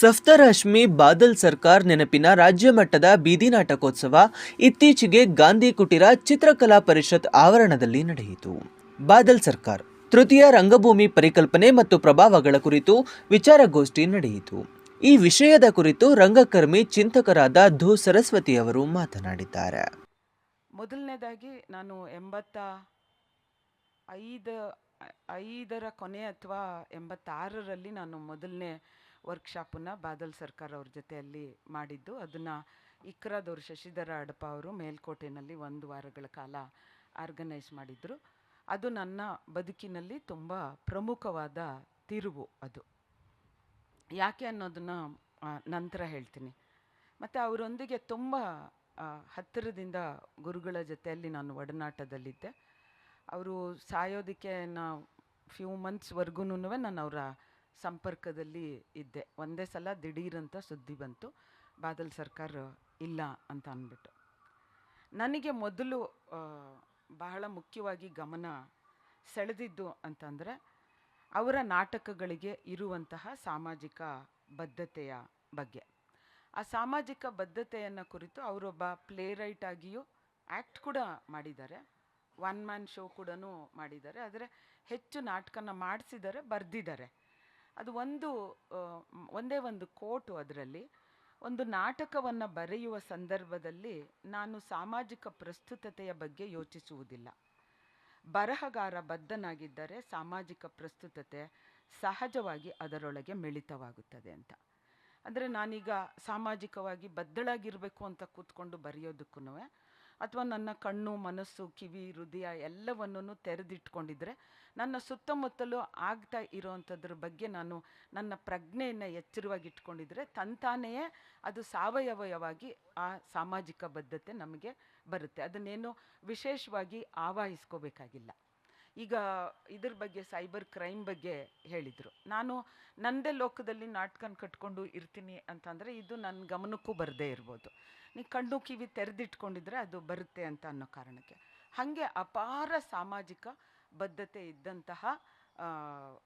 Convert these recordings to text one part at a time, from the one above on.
ಸಫ್ತರ್ ಹಶ್ಮಿ ಬಾದಲ್ ಸರ್ಕಾರ್ ನೆನಪಿನ ರಾಜ್ಯ ಮಟ್ಟದ ಬೀದಿ ನಾಟಕೋತ್ಸವ ಇತ್ತೀಚೆಗೆ ಗಾಂಧಿ ಕುಟೀರ ಚಿತ್ರಕಲಾ ಪರಿಷತ್ ಆವರಣದಲ್ಲಿ ನಡೆಯಿತು. ಬಾದಲ್ ಸರ್ಕಾರ್ ತೃತೀಯ ರಂಗಭೂಮಿ ಪರಿಕಲ್ಪನೆ ಮತ್ತು ಪ್ರಭಾವಗಳ ಕುರಿತು ವಿಚಾರಗೋಷ್ಠಿ ನಡೆಯಿತು. ಈ ವಿಷಯದ ಕುರಿತು ರಂಗಕರ್ಮಿ ಚಿಂತಕರಾದ ಧೂ ಸರಸ್ವತಿ ಅವರು ಮಾತನಾಡಿದ್ದಾರೆ. ಮೊದಲನೇದಾಗಿ ನಾನು ಎಂಬತ್ತ ಐದು, ಐದರ ಕೊನೆ ಅಥವಾ ಎಂಬತ್ತಾರರಲ್ಲಿ ನಾನು ಮೊದಲನೇ ವರ್ಕ್ಶಾಪನ್ನು ಬಾದಲ್ ಸರ್ಕಾರ ಅವ್ರ ಜೊತೆಯಲ್ಲಿ ಮಾಡಿದ್ದು. ಅದನ್ನು ಇಕ್ರಾದವ್ರು ಶಶಿಧರ ಅಡಪ ಅವರು ಮೇಲ್ಕೋಟೆನಲ್ಲಿ ಒಂದು ವಾರಗಳ ಕಾಲ ಆರ್ಗನೈಸ್ ಮಾಡಿದರು. ಅದು ನನ್ನ ಬದುಕಿನಲ್ಲಿ ತುಂಬ ಪ್ರಮುಖವಾದ ತಿರುವು ಅದು. ಯಾಕೆ ಅನ್ನೋದನ್ನು ನಂತರ ಹೇಳ್ತೀನಿ. ಮತ್ತು ಅವರೊಂದಿಗೆ ತುಂಬ ಹತ್ತಿರದಿಂದ ಗುರುಗಳ ಜೊತೆಯಲ್ಲಿ ನಾನು ಒಡನಾಟದಲ್ಲಿದ್ದೆ. ಅವರು ಸಾಯೋದಕ್ಕೆ ನಾ ಫ್ಯೂ ಮಂತ್ಸ್ವರೆಗೂ ನಾನು ಅವರ ಸಂಪರ್ಕದಲ್ಲಿ ಇದ್ದೆ. ಒಂದೇ ಸಲ ದಿಢೀರಂತ ಸುದ್ದಿ ಬಂತು. ಬಾದಲ್ ಸರ್ಕಾರ ಇಲ್ಲ ಅಂತ ಅಂದ್ಬಿಟ್ಟು. ನನಗೆ ಮೊದಲು ಬಹಳ ಮುಖ್ಯವಾಗಿ ಗಮನ ಸೆಳೆದಿದ್ದು ಅಂತಂದರೆ, ಅವರ ನಾಟಕಗಳಿಗೆ ಇರುವಂತಹ ಸಾಮಾಜಿಕ ಬದ್ಧತೆಯ ಬಗ್ಗೆ. ಆ ಸಾಮಾಜಿಕ ಬದ್ಧತೆಯನ್ನು ಕುರಿತು ಅವರೊಬ್ಬ ಪ್ಲೇ ರೈಟ್ ಆಗಿಯೂ ಆ್ಯಕ್ಟ್ ಕೂಡ ಮಾಡಿದ್ದಾರೆ. ಒನ್ ಮ್ಯಾನ್ ಶೋ ಕೂಡ ಮಾಡಿದ್ದಾರೆ. ಆದರೆ ಹೆಚ್ಚು ನಾಟಕನ ಮಾಡಿಸಿದ್ದಾರೆ ಬರೆದಿದ್ದಾರೆ. ಅದು ಒಂದು ಒಂದೇ ಒಂದು ಕೋಟು ಅದರಲ್ಲಿ. ಒಂದು ನಾಟಕವನ್ನು ಬರೆಯುವ ಸಂದರ್ಭದಲ್ಲಿ ನಾನು ಸಾಮಾಜಿಕ ಪ್ರಸ್ತುತತೆಯ ಬಗ್ಗೆ ಯೋಚಿಸುವುದಿಲ್ಲ. ಬರಹಗಾರ ಬದ್ಧನಾಗಿದ್ದರೆ ಸಾಮಾಜಿಕ ಪ್ರಸ್ತುತತೆ ಸಹಜವಾಗಿ ಅದರೊಳಗೆ ಮಿಳಿತವಾಗುತ್ತದೆ ಅಂತ. ಅಂದರೆ ನಾನೀಗ ಸಾಮಾಜಿಕವಾಗಿ ಬದ್ಧಳಾಗಿರಬೇಕು ಅಂತ ಕೂತ್ಕೊಂಡು ಬರೆಯೋದಕ್ಕೂ ಅಥವಾ ನನ್ನ ಕಣ್ಣು, ಮನಸ್ಸು, ಕಿವಿ, ಹೃದಯ ಎಲ್ಲವನ್ನೂ ತೆರೆದಿಟ್ಕೊಂಡಿದ್ರೆ ನನ್ನ ಸುತ್ತಮುತ್ತಲೂ ಆಗ್ತಾ ಇರೋವಂಥದ್ರ ಬಗ್ಗೆ ನಾನು ನನ್ನ ಪ್ರಜ್ಞೆಯನ್ನು ಎಚ್ಚರವಾಗಿ ಇಟ್ಕೊಂಡಿದ್ರೆ ತಂತಾನೆಯೇ ಅದು ಸಾವಯವವಾಗಿ ಆ ಸಾಮಾಜಿಕ ಬದ್ಧತೆ ನಮಗೆ ಬರುತ್ತೆ. ಅದನ್ನೇನು ವಿಶೇಷವಾಗಿ ಆವಾಹಿಸ್ಕೋಬೇಕಾಗಿಲ್ಲ. ಈಗ ಇದ್ರ ಬಗ್ಗೆ, ಸೈಬರ್ ಕ್ರೈಮ್ ಬಗ್ಗೆ ಹೇಳಿದರು. ನಾನು ನನ್ನದೇ ಲೋಕದಲ್ಲಿ ನಾಟಕನ ಕಟ್ಕೊಂಡು ಇರ್ತೀನಿ ಅಂತಂದರೆ ಇದು ನನ್ನ ಗಮನಕ್ಕೂ ಬರದೇ ಇರ್ಬೋದು. ನೀ ಕಣ್ಣು ಕಿವಿ ತೆರೆದಿಟ್ಕೊಂಡಿದ್ರೆ ಅದು ಬರುತ್ತೆ ಅಂತ ಅನ್ನೋ ಕಾರಣಕ್ಕೆ. ಹಾಗೆ ಅಪಾರ ಸಾಮಾಜಿಕ ಬದ್ಧತೆ ಇದ್ದಂತಹ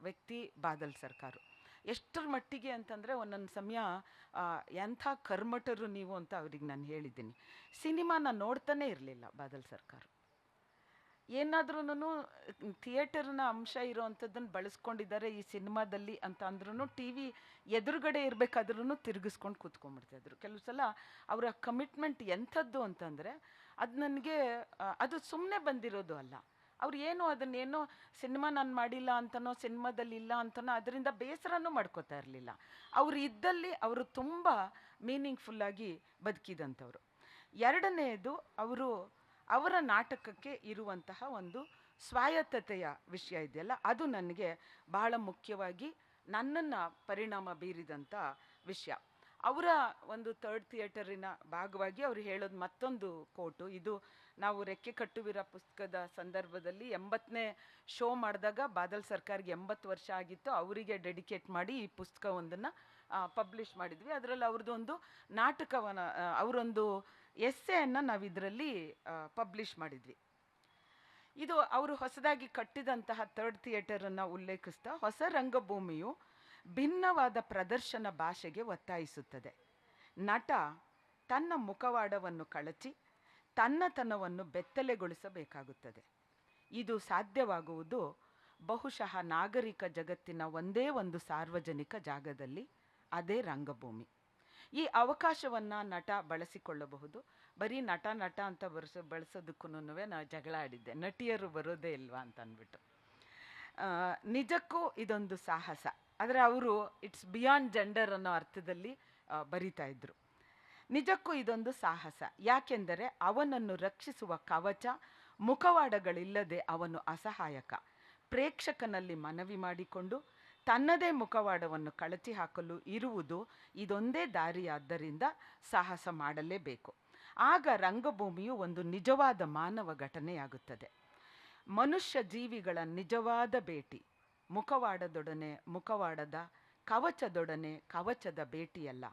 ವ್ಯಕ್ತಿ ಬಾದಲ್ ಸರ್ಕಾರು. ಎಷ್ಟರ ಮಟ್ಟಿಗೆ ಅಂತಂದರೆ ಒಂದೊಂದು ಸಮಯ ಎಂಥ ಕರ್ಮಠರು ನೀವು ಅಂತ ಅವ್ರಿಗೆ ನಾನು ಹೇಳಿದ್ದೀನಿ. ಸಿನಿಮಾನ ನೋಡ್ತಾನೆ ಇರಲಿಲ್ಲ ಬಾದಲ್ ಸರ್ಕಾರ. ಏನಾದ್ರೂ ಥಿಯೇಟರ್ನ ಅಂಶ ಇರೋವಂಥದ್ದನ್ನು ಬಳಸ್ಕೊಂಡಿದ್ದಾರೆ ಈ ಸಿನಿಮಾದಲ್ಲಿ ಅಂತ ಅಂದ್ರೂ ಟಿ ವಿ ಎದುರುಗಡೆ ಇರಬೇಕಾದ್ರೂ ತಿರುಗಿಸ್ಕೊಂಡು ಕೂತ್ಕೊಂಡ್ಬಿಡ್ತಾಯಿದ್ರು ಕೆಲವು ಸಲ ಅವರ ಕಮಿಟ್ಮೆಂಟ್ ಎಂಥದ್ದು ಅಂತಂದರೆ ಅದು ನನಗೆ ಅದು ಸುಮ್ಮನೆ ಬಂದಿರೋದು ಅಲ್ಲ. ಅವ್ರು ಏನು ಅದನ್ನೇನೋ ಸಿನಿಮಾ ನಾನು ಮಾಡಿಲ್ಲ ಅಂತನೋ, ಸಿನಿಮಾದಲ್ಲಿ ಇಲ್ಲ ಅಂತನೋ ಅದರಿಂದ ಬೇಸರನೂ ಮಾಡ್ಕೋತಾ ಇರಲಿಲ್ಲ. ಅವ್ರು ಇದ್ದಲ್ಲಿ ಅವರು ತುಂಬ ಮೀನಿಂಗ್ಫುಲ್ಲಾಗಿ ಬದುಕಿದಂಥವ್ರು. ಎರಡನೆಯದು ಅವರು ಅವರ ನಾಟಕಕ್ಕೆ ಇರುವಂತಹ ಒಂದು ಸ್ವಾಯತ್ತತೆಯ ವಿಷಯ ಇದೆಯಲ್ಲ, ಅದು ನನಗೆ ಬಹಳ ಮುಖ್ಯವಾಗಿ ನನ್ನನ್ನು ಪರಿಣಾಮ ಬೀರಿದಂಥ ವಿಷಯ. ಅವರ ಒಂದು ಥರ್ಡ್ ಥಿಯೇಟರಿನ ಭಾಗವಾಗಿ ಅವರು ಹೇಳೋದು ಮತ್ತೊಂದು ಕೋಟು. ಇದು ನಾವು ರೆಕ್ಕೆ ಕಟ್ಟುವಿರ ಪುಸ್ತಕದ ಸಂದರ್ಭದಲ್ಲಿ ಎಂಬತ್ತನೇ ಶೋ ಮಾಡಿದಾಗ ಬಾದಲ್ ಸರ್ಕಾರ್ಗೆ ಎಂಬತ್ತು ವರ್ಷ ಆಗಿತ್ತು, ಅವರಿಗೆ ಡೆಡಿಕೇಟ್ ಮಾಡಿ ಈ ಪುಸ್ತಕವೊಂದನ್ನು ಪಬ್ಲಿಷ್ ಮಾಡಿದ್ವಿ. ಅದರಲ್ಲಿ ಅವ್ರದ್ದು ಒಂದು ನಾಟಕವನ್ನು ಅವರೊಂದು ಎಸ್ಸೆಯನ್ನು ನಾವು ಇದರಲ್ಲಿ ಪಬ್ಲಿಷ್ ಮಾಡಿದ್ವಿ. ಇದು ಅವರು ಹೊಸದಾಗಿ ಕಟ್ಟಿದಂತಹ ಥರ್ಡ್ ಥಿಯೇಟರನ್ನು ಉಲ್ಲೇಖಿಸ್ತಾ ಹೊಸ ರಂಗಭೂಮಿಯು ಭಿನ್ನವಾದ ಪ್ರದರ್ಶನ ಭಾಷೆಗೆ ಒತ್ತಾಯಿಸುತ್ತದೆ. ನಟ ತನ್ನ ಮುಖವಾಡವನ್ನು ಕಳಚಿ, ತನ್ನತನವನ್ನು ಬೆತ್ತಲೆಗೊಳಿಸಬೇಕಾಗುತ್ತದೆ. ಇದು ಸಾಧ್ಯವಾಗುವುದು ಬಹುಶಃ ನಾಗರಿಕ ಜಗತ್ತಿನ ಒಂದೇ ಒಂದು ಸಾರ್ವಜನಿಕ ಜಾಗದಲ್ಲಿ, ಅದೇ ರಂಗಭೂಮಿ. ಈ ಅವಕಾಶವನ್ನು ನಟ ಬಳಸಿಕೊಳ್ಳಬಹುದು. ಬರೀ ನಟ ನಟ ಅಂತ ಬರ್ಸೋ ಬಳಸೋದಕ್ಕೂ ನಾ ಜಗಳ ಆಡಿದ್ದೆ. ನಟಿಯರು ಬರೋದೇ ಇಲ್ವಾ ಅಂತ ಅಂದ್ಬಿಟ್ಟು ನಿಜಕ್ಕೂ ಇದೊಂದು ಸಾಹಸ. ಆದರೆ ಅವರು ಇಟ್ಸ್ ಬಿಯಾಂಡ್ ಜೆಂಡರ್ ಅನ್ನೋ ಅರ್ಥದಲ್ಲಿ ಬರಿತಾ ಇದ್ರು. ನಿಜಕ್ಕೂ ಇದೊಂದು ಸಾಹಸ. ಯಾಕೆಂದರೆ ಅವನನ್ನು ರಕ್ಷಿಸುವ ಕವಚ ಮುಖವಾಡಗಳಿಲ್ಲದೆ ಅವನು ಅಸಹಾಯಕ. ಪ್ರೇಕ್ಷಕನಲ್ಲಿ ಮನವಿ ಮಾಡಿಕೊಂಡು ತನ್ನದೇ ಮುಖವಾಡವನ್ನು ಕಳಚಿ ಹಾಕಲು ಇರುವುದು ಇದೊಂದೇ ದಾರಿಯಾದ್ದರಿಂದ ಸಾಹಸ ಮಾಡಲೇಬೇಕು. ಆಗ ರಂಗಭೂಮಿಯು ಒಂದು ನಿಜವಾದ ಮಾನವ ಘಟನೆಯಾಗುತ್ತದೆ. ಮನುಷ್ಯ ಜೀವಿಗಳ ನಿಜವಾದ ಭೇಟಿ, ಮುಖವಾಡದೊಡನೆ ಮುಖವಾಡದ, ಕವಚದೊಡನೆ ಕವಚದ ಭೇಟಿಯಲ್ಲ,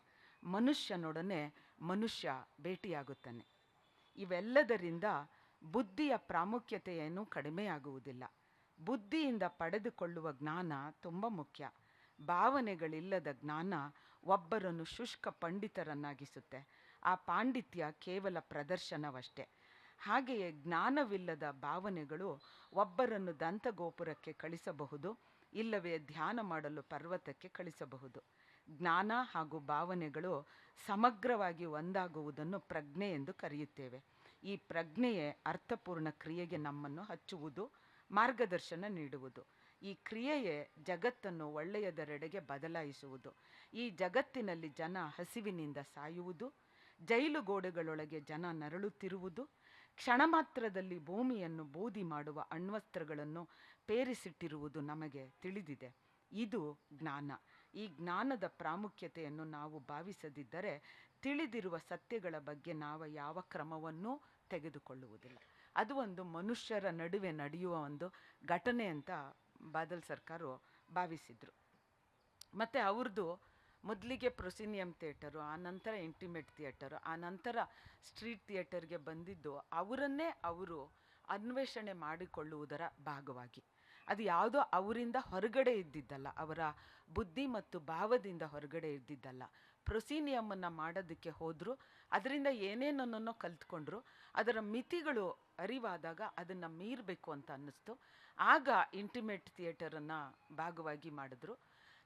ಮನುಷ್ಯನೊಡನೆ ಮನುಷ್ಯ ಭೇಟಿಯಾಗುತ್ತಾನೆ. ಇವೆಲ್ಲದರಿಂದ ಬುದ್ಧಿಯ ಪ್ರಾಮುಖ್ಯತೆಯೇನೂ ಕಡಿಮೆಯಾಗುವುದಿಲ್ಲ. ಬುದ್ಧಿಯಿಂದ ಪಡೆದುಕೊಳ್ಳುವ ಜ್ಞಾನ ತುಂಬ ಮುಖ್ಯ. ಭಾವನೆಗಳಿಲ್ಲದ ಜ್ಞಾನ ಒಬ್ಬರನ್ನು ಶುಷ್ಕ ಪಂಡಿತರನ್ನಾಗಿಸುತ್ತೆ. ಆ ಪಾಂಡಿತ್ಯ ಕೇವಲ ಪ್ರದರ್ಶನವಷ್ಟೇ. ಹಾಗೆಯೇ ಜ್ಞಾನವಿಲ್ಲದ ಭಾವನೆಗಳು ಒಬ್ಬರನ್ನು ದಂತಗೋಪುರಕ್ಕೆ ಕಳಿಸಬಹುದು, ಇಲ್ಲವೇ ಧ್ಯಾನ ಮಾಡಲು ಪರ್ವತಕ್ಕೆ ಕಳಿಸಬಹುದು. ಜ್ಞಾನ ಹಾಗೂ ಭಾವನೆಗಳು ಸಮಗ್ರವಾಗಿ ಒಂದಾಗುವುದನ್ನು ಪ್ರಜ್ಞೆ ಎಂದು ಕರೆಯುತ್ತೇವೆ. ಈ ಪ್ರಜ್ಞೆಯೇ ಅರ್ಥಪೂರ್ಣ ಕ್ರಿಯೆಗೆ ನಮ್ಮನ್ನು ಹಚ್ಚುವುದು. ಮಾರ್ಗದರ್ಶನ ನೀಡುವುದು. ಈ ಕ್ರಿಯೆಯೇ ಜಗತ್ತನ್ನು ಒಳ್ಳೆಯದರೆಡೆಗೆ ಬದಲಾಯಿಸುವುದು. ಈ ಜಗತ್ತಿನಲ್ಲಿ ಜನ ಹಸಿವಿನಿಂದ ಸಾಯುವುದು, ಜೈಲು ಗೋಡೆಗಳೊಳಗೆ ಜನ ನರಳುತ್ತಿರುವುದು, ಕ್ಷಣ ಮಾತ್ರದಲ್ಲಿ ಭೂಮಿಯನ್ನು ಬೂದಿ ಮಾಡುವ ಅಣ್ವಸ್ತ್ರಗಳನ್ನು ಪೇರಿಸಿಟ್ಟಿರುವುದು ನಮಗೆ ತಿಳಿದಿದೆ. ಇದು ಜ್ಞಾನ. ಈ ಜ್ಞಾನದ ಪ್ರಾಮುಖ್ಯತೆಯನ್ನು ನಾವು ಭಾವಿಸದಿದ್ದರೆ ತಿಳಿದಿರುವ ಸತ್ಯಗಳ ಬಗ್ಗೆ ನಾವು ಯಾವ ಕ್ರಮವನ್ನೂ ತೆಗೆದುಕೊಳ್ಳುವುದಿಲ್ಲ. ಅದು ಒಂದು ಮನುಷ್ಯರ ನಡುವೆ ನಡೆಯುವ ಒಂದು ಘಟನೆ ಅಂತ ಬಾದಲ್ ಸರ್ಕಾರು ಭಾವಿಸಿದರು. ಮತ್ತು ಅವ್ರದ್ದು ಮೊದಲಿಗೆ ಪ್ರೊಸಿನಿಯಂ ಥಿಯೇಟರು, ಆ ನಂತರ ಇಂಟಿಮೇಟ್ ಥಿಯೇಟರು, ಆ ನಂತರ ಸ್ಟ್ರೀಟ್ ಥಿಯೇಟರ್ಗೆ ಬಂದಿದ್ದು ಅವರನ್ನೇ ಅವರು ಅನ್ವೇಷಣೆ ಮಾಡಿಕೊಳ್ಳುವುದರ ಭಾಗವಾಗಿ. ಅದು ಯಾವುದೋ ಅವರಿಂದ ಹೊರಗಡೆ ಇದ್ದಿದ್ದಲ್ಲ, ಅವರ ಬುದ್ಧಿ ಮತ್ತು ಭಾವದಿಂದ ಹೊರಗಡೆ ಇದ್ದಿದ್ದಲ್ಲ. ಪ್ರೊಸೀನಿಯಮನ್ನು ಮಾಡೋದಕ್ಕೆ ಹೋದರು. ಅದರಿಂದ ಏನೇನನ್ನೋ ಕಲ್ತ್ಕೊಂಡ್ರು. ಅದರ ಮಿತಿಗಳು ಅರಿವಾದಾಗ ಅದನ್ನು ಮೀರಬೇಕು ಅಂತ ಅನ್ನಿಸ್ತು. ಆಗ ಇಂಟಿಮೇಟ್ ಥಿಯೇಟರನ್ನು ಭಾಗವಾಗಿ ಮಾಡಿದ್ರು.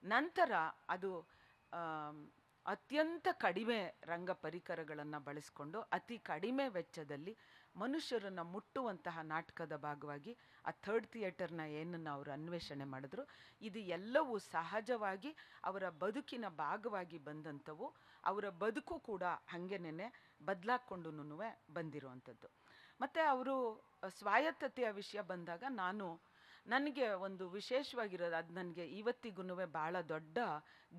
ನಂತರ ಅದು ಅತ್ಯಂತ ಕಡಿಮೆ ರಂಗ ಪರಿಕರಗಳನ್ನು ಬಳಸಿಕೊಂಡು, ಅತಿ ಕಡಿಮೆ ವೆಚ್ಚದಲ್ಲಿ ಮನುಷ್ಯರನ್ನು ಮುಟ್ಟುವಂತಹ ನಾಟಕದ ಭಾಗವಾಗಿ ಆ ಥರ್ಡ್ ಥಿಯೇಟರ್ನ ಏನನ್ನು ಅವರು ಅನ್ವೇಷಣೆ ಮಾಡಿದ್ರು. ಇದು ಎಲ್ಲವೂ ಸಹಜವಾಗಿ ಅವರ ಬದುಕಿನ ಭಾಗವಾಗಿ ಬಂದಂಥವು, ಅವರ ಬದುಕು ಕೂಡ ಹಾಗೆನೇ ಬದಲಾಕೊಂಡು ಬಂದಿರುವಂಥದ್ದು. ಮತ್ತು ಅವರು ಸ್ವಾಯತ್ತತೆಯ ವಿಷಯ ಬಂದಾಗ ನಾನು ನನಗೆ ಒಂದು ವಿಶೇಷವಾಗಿರೋದು, ಅದು ನನಗೆ ಇವತ್ತಿಗೂ ಭಾಳ ದೊಡ್ಡ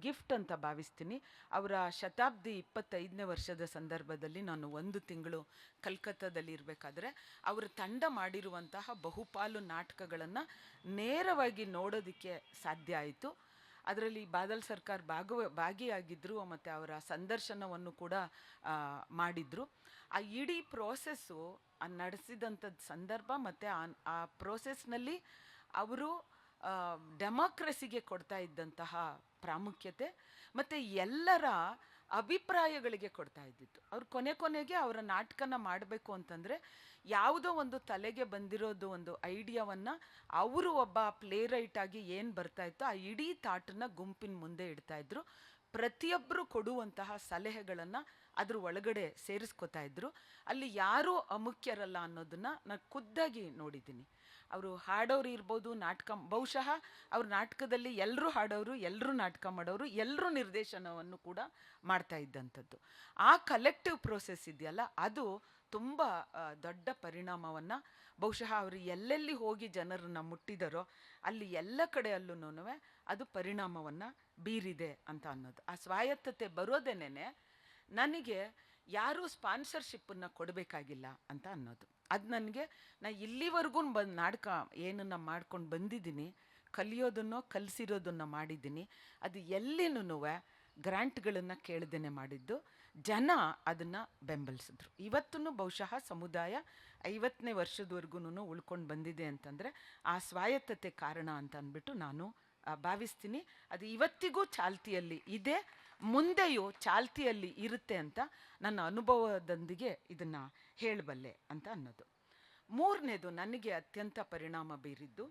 ಗಿಫ್ಟ್ ಅಂತ ಭಾವಿಸ್ತೀನಿ. ಅವರ ಶತಾಬ್ದಿ ಇಪ್ಪತ್ತೈದನೇ ವರ್ಷದ ಸಂದರ್ಭದಲ್ಲಿ ನಾನು ಒಂದು ತಿಂಗಳು ಕಲ್ಕತ್ತಾದಲ್ಲಿ ಇರಬೇಕಾದ್ರೆ, ಅವರ ತಂಡ ಮಾಡಿರುವಂತಹ ಬಹುಪಾಲು ನಾಟಕಗಳನ್ನು ನೇರವಾಗಿ ನೋಡೋದಕ್ಕೆ ಸಾಧ್ಯ ಆಯಿತು. ಅದರಲ್ಲಿ ಬಾದಲ್ ಸರ್ಕಾರ್ ಭಾಗವ ಭಾಗಿಯಾಗಿದ್ದರು ಮತ್ತು ಅವರ ಸಂದರ್ಶನವನ್ನು ಕೂಡ ಮಾಡಿದ್ರು. ಆ ಇಡೀ ಪ್ರೋಸೆಸ್ಸು ನಡೆಸಿದಂಥದ್ದು ಸಂದರ್ಭ, ಮತ್ತು ಆ ಆ ಪ್ರೋಸೆಸ್ನಲ್ಲಿ ಅವರು ಡೆಮಾಕ್ರಸಿಗೆ ಕೊಡ್ತಾ ಇದ್ದಂತಹ ಪ್ರಾಮುಖ್ಯತೆ ಮತ್ತು ಎಲ್ಲರ ಅಭಿಪ್ರಾಯಗಳಿಗೆ ಕೊಡ್ತಾ ಇದ್ದಿತ್ತು. ಅವ್ರು ಕೊನೆ ಕೊನೆಗೆ ಅವರ ನಾಟಕನ ಮಾಡಬೇಕು ಅಂತಂದರೆ ಯಾವುದೋ ಒಂದು ತಲೆಗೆ ಬಂದಿರೋದು ಒಂದು ಐಡಿಯಾವನ್ನು ಅವರು ಒಬ್ಬ ಪ್ಲೇ ಆಗಿ ಏನು ಬರ್ತಾ ಇತ್ತೋ, ಆ ಇಡೀ ತಾಟನ್ನ ಗುಂಪಿನ ಮುಂದೆ ಇಡ್ತಾ ಇದ್ರು. ಪ್ರತಿಯೊಬ್ಬರು ಕೊಡುವಂತಹ ಸಲಹೆಗಳನ್ನು ಅದ್ರ ಒಳಗಡೆ ಸೇರಿಸ್ಕೊತಾ ಇದ್ರು. ಅಲ್ಲಿ ಯಾರೂ ಅಮುಖ್ಯರಲ್ಲ ಅನ್ನೋದನ್ನ ನಾನು ಖುದ್ದಾಗಿ ನೋಡಿದ್ದೀನಿ. ಅವರು ಹಾಡೋರು ಇರ್ಬೋದು ನಾಟಕ, ಬಹುಶಃ ಅವ್ರ ನಾಟಕದಲ್ಲಿ ಎಲ್ಲರೂ ಹಾಡೋರು ಎಲ್ಲರೂ ನಾಟಕ ಮಾಡೋರು ಎಲ್ಲರೂ ನಿರ್ದೇಶನವನ್ನು ಕೂಡ ಮಾಡ್ತಾ ಇದ್ದಂಥದ್ದು. ಆ ಕಲೆಕ್ಟಿವ್ ಪ್ರೋಸೆಸ್ ಇದೆಯಲ್ಲ, ಅದು ತುಂಬ ದೊಡ್ಡ ಪರಿಣಾಮವನ್ನು ಬಹುಶಃ ಅವರು ಎಲ್ಲೆಲ್ಲಿ ಹೋಗಿ ಜನರನ್ನು ಮುಟ್ಟಿದರೋ, ಅಲ್ಲಿ ಎಲ್ಲ ಕಡೆಯಲ್ಲೂ ಅದು ಪರಿಣಾಮವನ್ನು ಬೀರಿದೆ ಅಂತ ಅನ್ನೋದು. ಆ ಸ್ವಾಯತ್ತತೆ ಬರೋದೇನೆ ನನಗೆ ಯಾರೂ ಸ್ಪಾನ್ಸರ್ಶಿಪ್ಪನ್ನು ಕೊಡಬೇಕಾಗಿಲ್ಲ ಅಂತ ಅನ್ನೋದು. ಅದು ನನಗೆ ನಾ ಇಲ್ಲಿವರೆಗೂ ಬಂದು ನಾಟಕ ಏನನ್ನ ಮಾಡ್ಕೊಂಡು ಬಂದಿದ್ದೀನಿ, ಕಲಿಯೋದನ್ನೋ ಕಲಿಸಿರೋದನ್ನು ಮಾಡಿದ್ದೀನಿ, ಅದು ಎಲ್ಲಿನೂ ಗ್ರ್ಯಾಂಟ್ಗಳನ್ನು ಕೇಳ್ದೇನೆ ಮಾಡಿದ್ದು, ಜನ ಅದನ್ನು ಬೆಂಬಲಿಸಿದ್ರು. ಇವತ್ತೂ ಬಹುಶಃ ಸಮುದಾಯ ಐವತ್ತನೇ ವರ್ಷದವರೆಗೂ ಉಳ್ಕೊಂಡು ಬಂದಿದೆ ಅಂತಂದರೆ ಆ ಸ್ವಾಯತ್ತತೆ ಕಾರಣ ಅಂತ ಅಂದ್ಬಿಟ್ಟು ನಾನು ಭಾವಿಸ್ತೀನಿ. ಅದು ಇವತ್ತಿಗೂ ಚಾಲ್ತಿಯಲ್ಲಿ ಇದೆ, ಮುಂದೆಯೂ ಚಾಲ್ತಿಯಲ್ಲಿ ಇರುತ್ತೆ ಅಂತ ನನ್ನ ಅನುಭವದೊಂದಿಗೆ ಇದನ್ನು ಹೇಳಬಲ್ಲೆ ಅಂತ ಅನ್ನೋದು. ಮೂರನೇದು ನನಗೆ ಅತ್ಯಂತ ಪರಿಣಾಮ ಬೀರಿದ್ದು,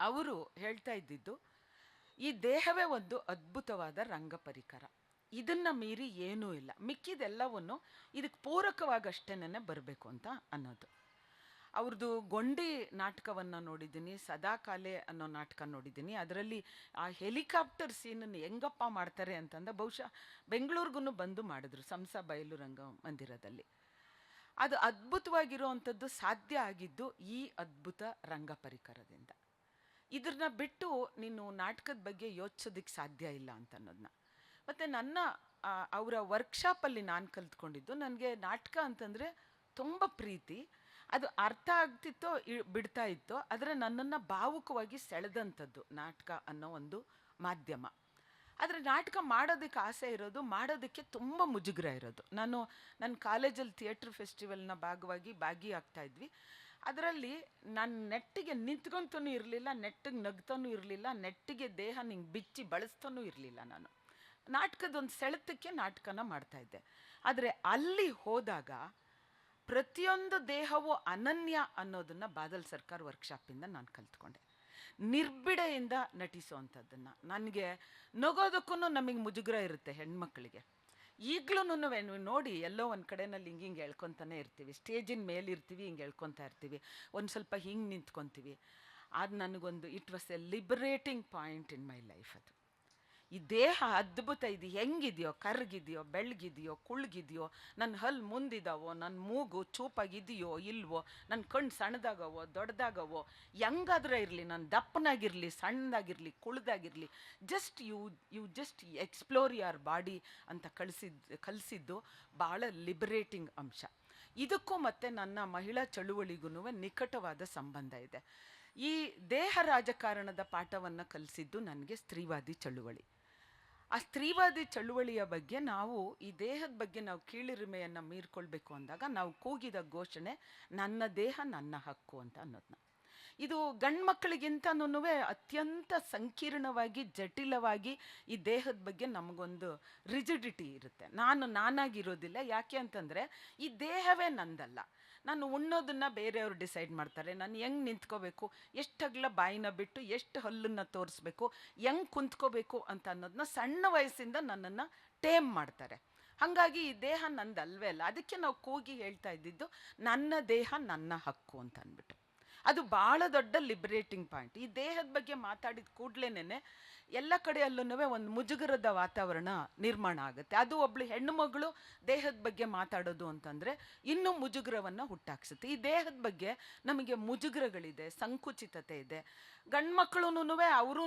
ಅವರು ಹೇಳ್ತಾ ಇದ್ದಿದ್ದು, ಈ ದೇಹವೇ ಒಂದು ಅದ್ಭುತವಾದ ರಂಗ ಪರಿಕರ. ಇದನ್ನು ಮೀರಿ ಏನೂ ಇಲ್ಲ. ಮಿಕ್ಕಿದೆಲ್ಲವನ್ನು ಇದಕ್ಕೆ ಪೂರಕವಾಗಷ್ಟೇನೆ ಬರಬೇಕು ಅಂತ ಅನ್ನೋದು. ಅವ್ರದ್ದು ಗೊಂಡಿ ನಾಟಕವನ್ನು ನೋಡಿದ್ದೀನಿ, ಸದಾಕಾಲೆ ಅನ್ನೋ ನಾಟಕ ನೋಡಿದ್ದೀನಿ. ಅದರಲ್ಲಿ ಆ ಹೆಲಿಕಾಪ್ಟರ್ ಸೀನನ್ನು ಹೆಂಗಪ್ಪ ಮಾಡ್ತಾರೆ ಅಂತಂದ ಬಹುಶಃ ಬೆಂಗಳೂರಿಗೂ ಬಂದು ಮಾಡಿದ್ರು, ಸಂಸ ಬಯಲು ರಂಗ ಮಂದಿರದಲ್ಲಿ. ಅದು ಅದ್ಭುತವಾಗಿರುವಂಥದ್ದು ಸಾಧ್ಯ ಆಗಿದ್ದು ಈ ಅದ್ಭುತ ರಂಗ ಪರಿಕರದಿಂದ. ಇದನ್ನ ಬಿಟ್ಟು ನೀನು ನಾಟಕದ ಬಗ್ಗೆ ಯೋಚಿಸೋದಕ್ಕೆ ಸಾಧ್ಯ ಇಲ್ಲ ಅಂತ ಅನ್ನೋದನ್ನ ಮತ್ತು ನನ್ನ ಅವರ ವರ್ಕ್ಶಾಪಲ್ಲಿ ನಾನು ಕಲ್ತ್ಕೊಂಡಿದ್ದು ನನಗೆ ನಾಟಕ ಅಂತಂದರೆ ತುಂಬ ಪ್ರೀತಿ. ಅದು ಅರ್ಥ ಆಗ್ತಿತ್ತೋ ಬಿಡ್ತಾ ಇತ್ತೋ, ಆದರೆ ನನ್ನನ್ನು ಭಾವುಕವಾಗಿ ಸೆಳೆದಂಥದ್ದು ನಾಟಕ ಅನ್ನೋ ಒಂದು ಮಾಧ್ಯಮ. ಆದರೆ ನಾಟಕ ಮಾಡೋದಕ್ಕೆ ಆಸೆ ಇರೋದು, ಮಾಡೋದಕ್ಕೆ ತುಂಬ ಮುಜುಗರ ಇರೋದು. ನಾನು ನನ್ನ ಕಾಲೇಜಲ್ಲಿ ಥಿಯೇಟ್ರ್ ಫೆಸ್ಟಿವಲ್ನ ಭಾಗವಾಗಿ ಭಾಗಿಯಾಗ್ತಾ ಇದ್ವಿ. ಅದರಲ್ಲಿ ನಾನು ನೆಟ್ಟಿಗೆ ನಿಂತ್ಕೊಂತೂ ಇರಲಿಲ್ಲ, ನೆಟ್ಟಿಗೆ ನಗ್ತಾನೂ ಇರಲಿಲ್ಲ, ನೆಟ್ಟಿಗೆ ದೇಹ ನಿಂಗೆ ಬಿಚ್ಚಿ ಬಳಸ್ತಾನೂ ಇರಲಿಲ್ಲ ನಾನು. ನಾಟಕದೊಂದು ಸೆಳೆತಕ್ಕೆ ನಾಟಕನ ಮಾಡ್ತಾ ಇದ್ದೆ. ಆದರೆ ಅಲ್ಲಿ ಹೋದಾಗ ಪ್ರತಿಯೊಂದು ದೇಹವು ಅನನ್ಯ ಅನ್ನೋದನ್ನು ಬಾದಲ್ ಸರ್ಕಾರ ವರ್ಕ್ಶಾಪಿಂದ ನಾನು ಕಲ್ತ್ಕೊಂಡೆ. ನಿರ್ಬಿಡೆಯಿಂದ ನಟಿಸುವಂಥದ್ದನ್ನು. ನನಗೆ ನಗೋದಕ್ಕೂ ನಮಗೆ ಮುಜುಗರ ಇರುತ್ತೆ ಹೆಣ್ಮಕ್ಳಿಗೆ. ಈಗಲೂ ನೋಡಿ ಎಲ್ಲೋ ಒಂದು ಕಡೆನಲ್ಲಿ ಹಿಂಗೆ ಹಿಂಗೆ ಹೇಳ್ಕೊತಾನೆ ಇರ್ತೀವಿ. ಸ್ಟೇಜಿನ ಮೇಲೆ ಇರ್ತೀವಿ ಹಿಂಗೆ ಹೇಳ್ಕೊತಾ ಇರ್ತೀವಿ. ಒಂದು ಸ್ವಲ್ಪ ಹಿಂಗೆ ನಿಂತ್ಕೊತೀವಿ. ಅದು ನನಗೊಂದು, it was a liberating point in my life ಅದು. ಈ ದೇಹ ಅದ್ಭುತ ಇದು. ಹೆಂಗಿದೆಯೋ, ಕರ್ಗಿದೆಯೋ, ಬೆಳಗಿದೆಯೋ, ಕುಳ್ಗಿದೆಯೋ ನನ್ನ ಹಲ್ಲು ಮುಂದಿದಾವೋ ನನ್ನ ಮೂಗು ಚೂಪಾಗಿದೆಯೋ, ಇಲ್ವೋ ನನ್ನ ಕಣ್ಣು ಸಣ್ಣದಾಗವೋ, ದೊಡ್ಡದಾಗವೋ, ಹೆಂಗಾದ್ರೆ ಇರಲಿ, ನಾನು ದಪ್ಪನಾಗಿರಲಿ, ಸಣ್ಣದಾಗಿರಲಿ, ಕುಳ್ದಾಗಿರಲಿ just you you just explore your body ಅಂತ ಕಳಿಸಿದ್ದು ಕಲಿಸಿದ್ದು ಭಾಳ ಲಿಬರೇಟಿಂಗ್ ಅಂಶ. ಇದಕ್ಕೂ ಮತ್ತು ನನ್ನ ಮಹಿಳಾ ಚಳುವಳಿಗೂ ನಿಕಟವಾದ ಸಂಬಂಧ ಇದೆ. ಈ ದೇಹ ರಾಜಕಾರಣದ ಪಾಠವನ್ನು ಕಲಿಸಿದ್ದು ನನಗೆ ಸ್ತ್ರೀವಾದಿ ಚಳುವಳಿ. ಆ ಸ್ತ್ರೀವಾದಿ ಚಳುವಳಿಯ ಬಗ್ಗೆ ನಾವು ಈ ದೇಹದ ಬಗ್ಗೆ ನಾವು ಕೀಳಿರಿಮೆಯನ್ನು ಮೀರ್ಕೊಳ್ಬೇಕು ಅಂದಾಗ ನಾವು ಕೂಗಿದ ಘೋಷಣೆ, ನನ್ನ ದೇಹ ನನ್ನ ಹಕ್ಕು ಅಂತ ಅನ್ನೋದನ್ನ ಇದು ಗಂಡು ಮಕ್ಕಳಿಗಿಂತನೂ ಅತ್ಯಂತ ಸಂಕೀರ್ಣವಾಗಿ, ಜಟಿಲವಾಗಿ ಈ ದೇಹದ ಬಗ್ಗೆ ನಮಗೊಂದು ರಿಜಿಡಿಟಿ ಇರುತ್ತೆ. ನಾನು ನಾನಾಗಿರೋದಿಲ್ಲ. ಯಾಕೆ ಅಂತಂದರೆ, ಈ ದೇಹವೇ ನಂದಲ್ಲ. ನಾನು ಉಣ್ಣೋದನ್ನು ಬೇರೆಯವರು ಡಿಸೈಡ್ ಮಾಡ್ತಾರೆ. ನಾನು ಹೆಂಗೆ ನಿಂತ್ಕೋಬೇಕು? ಎಷ್ಟು ಅಗಲ ಬಾಯಿನ ಬಿಟ್ಟು ಎಷ್ಟು ಹಲ್ಲನ್ನು ತೋರಿಸ್ಬೇಕು? ಹೆಂಗೆ ಕುಂತ್ಕೋಬೇಕು ಅಂತ ಅನ್ನೋದನ್ನ ಸಣ್ಣ ವಯಸ್ಸಿಂದ ನನ್ನನ್ನು ಟೇಮ್ ಮಾಡ್ತಾರೆ. ಹಾಗಾಗಿ ಈ ದೇಹ ನಂದಲ್ವೇ ಅಲ್ಲ, ಅದಕ್ಕೆ ನಾವು ಕೂಗಿ ಹೇಳ್ತಾ ಇದ್ದಿದ್ದು ನನ್ನ ದೇಹ ನನ್ನ ಹಕ್ಕು ಅಂತ ಅಂದ್ಬಿಟ್ಟು. ಅದು ಭಾಳ ದೊಡ್ಡ ಲಿಬರೇಟಿಂಗ್ ಪಾಯಿಂಟ್ ಈ ದೇಹದ ಬಗ್ಗೆ ಮಾತಾಡಿದ ಕೂಡಲೇ ಎಲ್ಲ ಕಡೆಯಲ್ಲೂ ಒಂದು ಮುಜುಗರದ ವಾತಾವರಣ ನಿರ್ಮಾಣ ಆಗುತ್ತೆ. ಅದು ಒಬ್ಳು ಹೆಣ್ಣು ಮಗಳು ದೇಹದ ಬಗ್ಗೆ ಮಾತಾಡೋದು ಅಂತಂದ್ರೆ ಇನ್ನೂ ಮುಜುಗರವನ್ನು ಹುಟ್ಟಾಕ್ಸುತ್ತೆ. ಈ ದೇಹದ ಬಗ್ಗೆ ನಮಗೆ ಮುಜುಗರಗಳಿದೆ, ಸಂಕುಚಿತತೆ ಇದೆ. ಗಂಡು ಮಕ್ಕಳು ಅವರೂ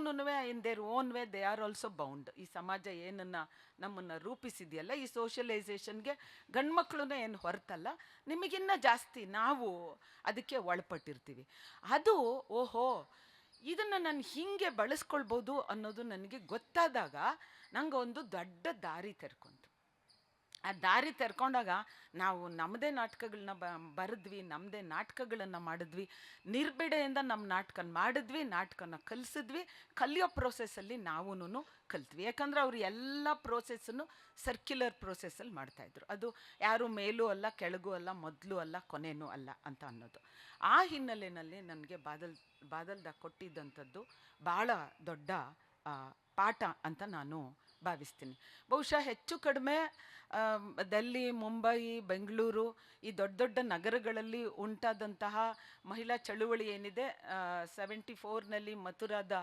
in their own way they are also bound ಈ ಸಮಾಜ ಏನನ್ನ ನಮ್ಮನ್ನ ರೂಪಿಸಿದೆಯಲ್ಲ, ಈ ಸೋಷಿಯಲೈಸೇಷನ್ಗೆ ಗಂಡು ಮಕ್ಕಳು ಏನು ಹೊರತಲ್ಲ, ನಿಮಗಿನ್ನ ಜಾಸ್ತಿ ನಾವು ಅದಕ್ಕೆ ಒಳಪಟ್ಟಿರ್ತೀವಿ. ಅದು, ಓಹೋ ಇದನ್ನು ನಾನು ಹೀಗೆ ಬಳಸ್ಕೊಳ್ಬೋದು ಅನ್ನೋದು ನನಗೆ ಗೊತ್ತಾದಾಗ ನನಗೆ ಒಂದು ದೊಡ್ಡ ದಾರಿ ತೆರ್ಕೊಂತು. ಆ ದಾರಿ ತೆರ್ಕೊಂಡಾಗ ನಾವು ನಮ್ಮದೇ ನಾಟಕಗಳನ್ನ ಬರೆದ್ವಿ ನಮ್ಮದೇ ನಾಟಕಗಳನ್ನು ಮಾಡಿದ್ವಿ. ನಿರ್ಬಿಡೆಯಿಂದ ನಮ್ಮ ನಾಟಕನ ಮಾಡಿದ್ವಿ ನಾಟಕನ ಕಲಿಸಿದ್ವಿ. ಕಲಿಯೋ ಪ್ರೋಸೆಸ್ಸಲ್ಲಿ ನಾವೂನು ಕಲ್ತ್ವಿ. ಯಾಕಂದ್ರೆ ಅವರು ಎಲ್ಲ ಪ್ರೋಸೆಸ್ಸನ್ನು ಸರ್ಕ್ಯುಲರ್ ಪ್ರೋಸೆಸ್ಸಲ್ಲಿ ಮಾಡ್ತಾಯಿದ್ರು ಅದು ಯಾರು ಮೇಲೂ ಅಲ್ಲ, ಕೆಳಗೂ ಅಲ್ಲ, ಮೊದಲು ಅಲ್ಲ ಕೊನೆಯೂ ಅಲ್ಲ ಅಂತ ಅನ್ನೋದು. ಆ ಹಿನ್ನೆಲೆಯಲ್ಲಿ ನನಗೆ ಬಾದಲ್, ಬಾದಲ್ದ ಕೊಟ್ಟಿದ್ದಂಥದ್ದು ಭಾಳ ದೊಡ್ಡ ಪಾಠ ಅಂತ ನಾನು ಭಾವಿಸ್ತೀನಿ. ಬಹುಶಃ ಹೆಚ್ಚು ಕಡಿಮೆ ದೆಲ್ಲಿ, ಮುಂಬೈ, ಬೆಂಗಳೂರು ಈ ದೊಡ್ಡ ದೊಡ್ಡ ನಗರಗಳಲ್ಲಿ ಉಂಟಾದಂತಹ ಮಹಿಳಾ ಚಳುವಳಿ ಏನಿದೆ ಸೆವೆಂಟಿ ಫೋರ್ನಲ್ಲಿ ಮಥುರಾದ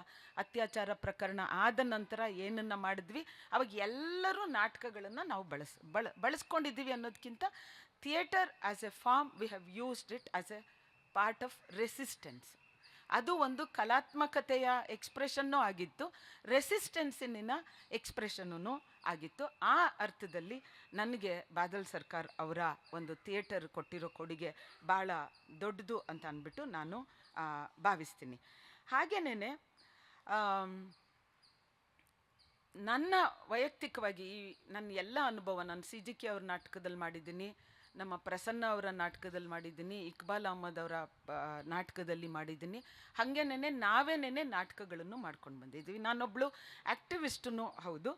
ಅತ್ಯಾಚಾರ ಪ್ರಕರಣ ಆದ ನಂತರ ಏನನ್ನು ಮಾಡಿದ್ವಿ? ಅವಾಗ ಎಲ್ಲರೂ ನಾಟಕಗಳನ್ನು ನಾವು ಬಳಸ್, ಬಳ, ಬಳಸ್ಕೊಂಡಿದ್ದೀವಿ ಅನ್ನೋದಕ್ಕಿಂತ theatre as a form, we have used it as a part of resistance. ಅದು ಒಂದು ಕಲಾತ್ಮಕತೆಯ ಎಕ್ಸ್ಪ್ರೆಷನ್ನೂ ಆಗಿತ್ತು ರೆಸಿಸ್ಟೆನ್ಸಿನ ಎಕ್ಸ್ಪ್ರೆಷನ್ನೂ ಆಗಿತ್ತು. ಆ ಅರ್ಥದಲ್ಲಿ ನನಗೆ ಬಾದಲ್ ಸರ್ಕಾರ್ ಅವರ ಒಂದು ಥಿಯೇಟರ್ ಕೊಟ್ಟಿರೋ ಕೊಡುಗೆ ಭಾಳ ದೊಡ್ಡದು ಅಂತ ಅಂದ್ಬಿಟ್ಟು ನಾನು ಭಾವಿಸ್ತೀನಿ. ಹಾಗೇನೇ ನನ್ನ ವೈಯಕ್ತಿಕವಾಗಿ ಈ, ನನ್ನ ಎಲ್ಲ ಅನುಭವ, ನಾನು ಸಿ ಜಿ ಕೆ ಅವ್ರ ನಾಟಕದಲ್ಲಿ ಮಾಡಿದ್ದೀನಿ ನಮ್ಮ ಪ್ರಸನ್ನ ಅವರ ನಾಟಕದಲ್ಲಿ ಮಾಡಿದ್ದೀನಿ, ಇಕ್ಬಾಲ್ ಅಹಮದ್ ಅವರ ನಾಟಕದಲ್ಲಿ ಮಾಡಿದ್ದೀನಿ. ಹಾಗೇನೆ ನಾವೇನೇ ನಾಟಕಗಳನ್ನು ಮಾಡ್ಕೊಂಡು ಬಂದಿದ್ದೀವಿ. ನಾನೊಬ್ಬಳು ಆ್ಯಕ್ಟಿವಿಸ್ಟೂ ಹೌದು.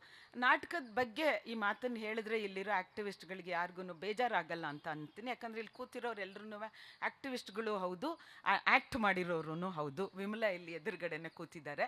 ನಾಟಕದ ಬಗ್ಗೆ ಈ ಮಾತನ್ನು ಹೇಳಿದ್ರೆ ಇಲ್ಲಿರೋ ಆ್ಯಕ್ಟಿವಿಸ್ಟ್ಗಳಿಗೆ ಯಾರಿಗೂ ಬೇಜಾರಾಗಲ್ಲ ಅಂತ ಅಂತೀನಿ. ಯಾಕಂದರೆ ಇಲ್ಲಿ ಕೂತಿರೋರು ಎಲ್ಲರೂ ಆ್ಯಕ್ಟಿವಿಸ್ಟ್ಗಳು ಹೌದು ಆ್ಯಕ್ಟ್ ಮಾಡಿರೋರು ಹೌದು. ವಿಮಲಾ ಇಲ್ಲಿ ಎದುರುಗಡೆನೆ ಕೂತಿದ್ದಾರೆ.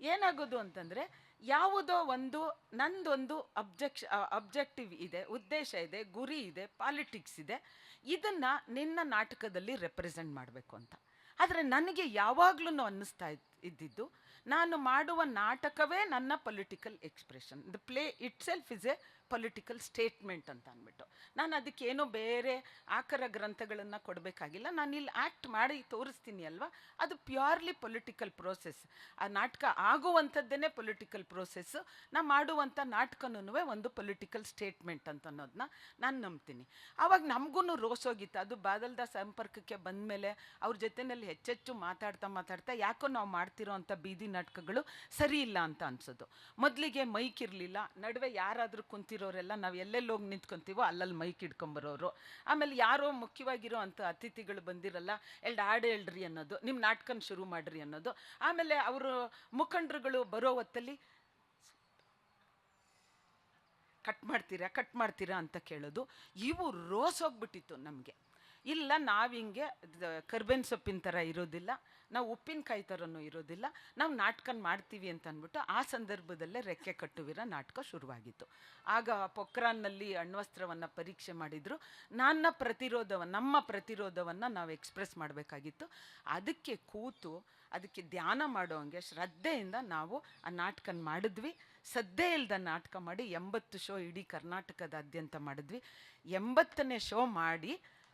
ಏನಾಗೋದು ಅಂತಂದರೆ ಯಾವುದೋ ಒಂದು, ನಂದೊಂದು ಅಬ್ಜೆಕ್ಷ ಅಬ್ಜೆಕ್ಟಿವ್ ಇದೆ, ಉದ್ದೇಶ ಇದೆ, ಗುರಿ ಇದೆ, ಪಾಲಿಟಿಕ್ಸ್ ಇದೆ, ಇದನ್ನು ನಿನ್ನ ನಾಟಕದಲ್ಲಿ ರೆಪ್ರೆಸೆಂಟ್ ಮಾಡಬೇಕು ಅಂತ. ಆದರೆ ನನಗೆ ಯಾವಾಗಲೂ ಅನ್ನಿಸ್ತಾ ಇದ್- ಇದ್ದಿದ್ದು, ನಾನು ಮಾಡುವ ನಾಟಕವೇ ನನ್ನ political expression. The play itself is a political statement ಅಂತ ಅಂದ್ಬಿಟ್ಟು. ನಾನು ಅದಕ್ಕೇನೋ ಬೇರೆ ಆಕರ ಗ್ರಂಥಗಳನ್ನು ಕೊಡಬೇಕಾಗಿಲ್ಲ. ನಾನು ಇಲ್ಲಿ ಆ್ಯಕ್ಟ್ ಮಾಡಿ ತೋರಿಸ್ತೀನಿ ಅಲ್ವಾ? ಅದು ಪ್ಯೂರ್ಲಿ ಪೊಲಿಟಿಕಲ್ ಪ್ರೋಸೆಸ್ ಆ ನಾಟಕ ಆಗುವಂಥದ್ದೇನೆ ಪೊಲಿಟಿಕಲ್ ಪ್ರೋಸೆಸ್ಸು ನಾ ಮಾಡುವಂಥ ನಾಟಕನೂ ಒಂದು ಪೊಲಿಟಿಕಲ್ ಸ್ಟೇಟ್ಮೆಂಟ್ ಅಂತ ಅನ್ನೋದನ್ನ ನಾನು ನಂಬ್ತೀನಿ. ಆವಾಗ ನಮಗೂ ರೋಸೋಗಿತ್ತು ಅದು ಬಾದಲ್ದ ಸಂಪರ್ಕಕ್ಕೆ ಬಂದಮೇಲೆ ಅವ್ರ ಜೊತೆನಲ್ಲಿ ಹೆಚ್ಚೆಚ್ಚು ಮಾತಾಡ್ತಾ ಮಾತಾಡ್ತಾ ಯಾಕೋ ನಾವು ಮಾಡ್ತಿರೋ ಅಂಥ ಬೀದಿ ನಾಟಕಗಳು ಸರಿ ಇಲ್ಲ ಅಂತ ಅನ್ಸೋದು. ಮೊದಲಿಗೆ ಮೈಕ್ ಇರಲಿಲ್ಲ. ನಡುವೆ ಯಾರಾದರೂ ಕುಂತಿರೋರೆಲ್ಲ ನಾವು ಎಲ್ಲೆಲ್ಲಿ ಹೋಗಿ ನಿಂತ್ಕೊಂತೀವೋ ಅಲ್ಲಲ್ಲಿ ಮೈಕ್ ಇಟ್ಕೊಂಬರೋರು ಆಮೇಲೆ ಯಾರೋ ಮುಖ್ಯವಾಗಿರೋ ಅಂಥ ಅತಿಥಿಗಳು ಬಂದಿರಲ್ಲ, ಎಲ್ಡ್ ಹಾಡು ಹೇಳ್ರಿ ಅನ್ನೋದು ನಿಮ್ಮ ನಾಟಕನ ಶುರು ಮಾಡ್ರಿ ಅನ್ನೋದು. ಆಮೇಲೆ ಅವರು ಮುಖಂಡರುಗಳು ಬರೋ ಹೊತ್ತಲ್ಲಿ, ಕಟ್ ಮಾಡ್ತೀರಾ ಕಟ್ ಮಾಡ್ತೀರಾ ಅಂತ ಕೇಳೋದು. ಇವು ರೋಸ್ ಹೋಗ್ಬಿಟ್ಟಿತ್ತು ನಮಗೆ. ಇಲ್ಲ, ನಾವು ಹಿಂಗೆ ಕರ್ಬೇವಿನ ಸೊಪ್ಪಿನ ಥರ ಇರೋದಿಲ್ಲ, ನಾವು ಉಪ್ಪಿನಕಾಯಿ ಥರನೂ ಇರೋದಿಲ್ಲ, ನಾವು ನಾಟ್ಕನ್ ಮಾಡ್ತೀವಿ ಅಂತ ಅಂದ್ಬಿಟ್ಟು ಆ ಸಂದರ್ಭದಲ್ಲೇ ರೆಕ್ಕೆ ಕಟ್ಟುವಿರ ನಾಟಕ ಶುರುವಾಗಿತ್ತು. ಆಗ ಪೊಕ್ರಾನ್ನಲ್ಲಿ ಅಣ್ವಸ್ತ್ರವನ್ನು ಪರೀಕ್ಷೆ ಮಾಡಿದರು. ನನ್ನ ಪ್ರತಿರೋಧವನ್ನು ನಮ್ಮ ಪ್ರತಿರೋಧವನ್ನು ನಾವು ಎಕ್ಸ್ಪ್ರೆಸ್ ಮಾಡಬೇಕಾಗಿತ್ತು. ಅದಕ್ಕೆ ಕೂತು, ಅದಕ್ಕೆ ಧ್ಯಾನ ಮಾಡೋ ಹಂಗೆ ಶ್ರದ್ಧೆಯಿಂದ ನಾವು ಆ ನಾಟಕ ಮಾಡಿದ್ವಿ. ಸದ್ದೇ ಇಲ್ದ ನಾಟಕ ಮಾಡಿ ಎಂಬತ್ತು ಶೋ ಇಡೀ ಕರ್ನಾಟಕದಾದ್ಯಂತ ಮಾಡಿದ್ವಿ. ಎಂಬತ್ತನೇ ಶೋ ಮಾಡಿ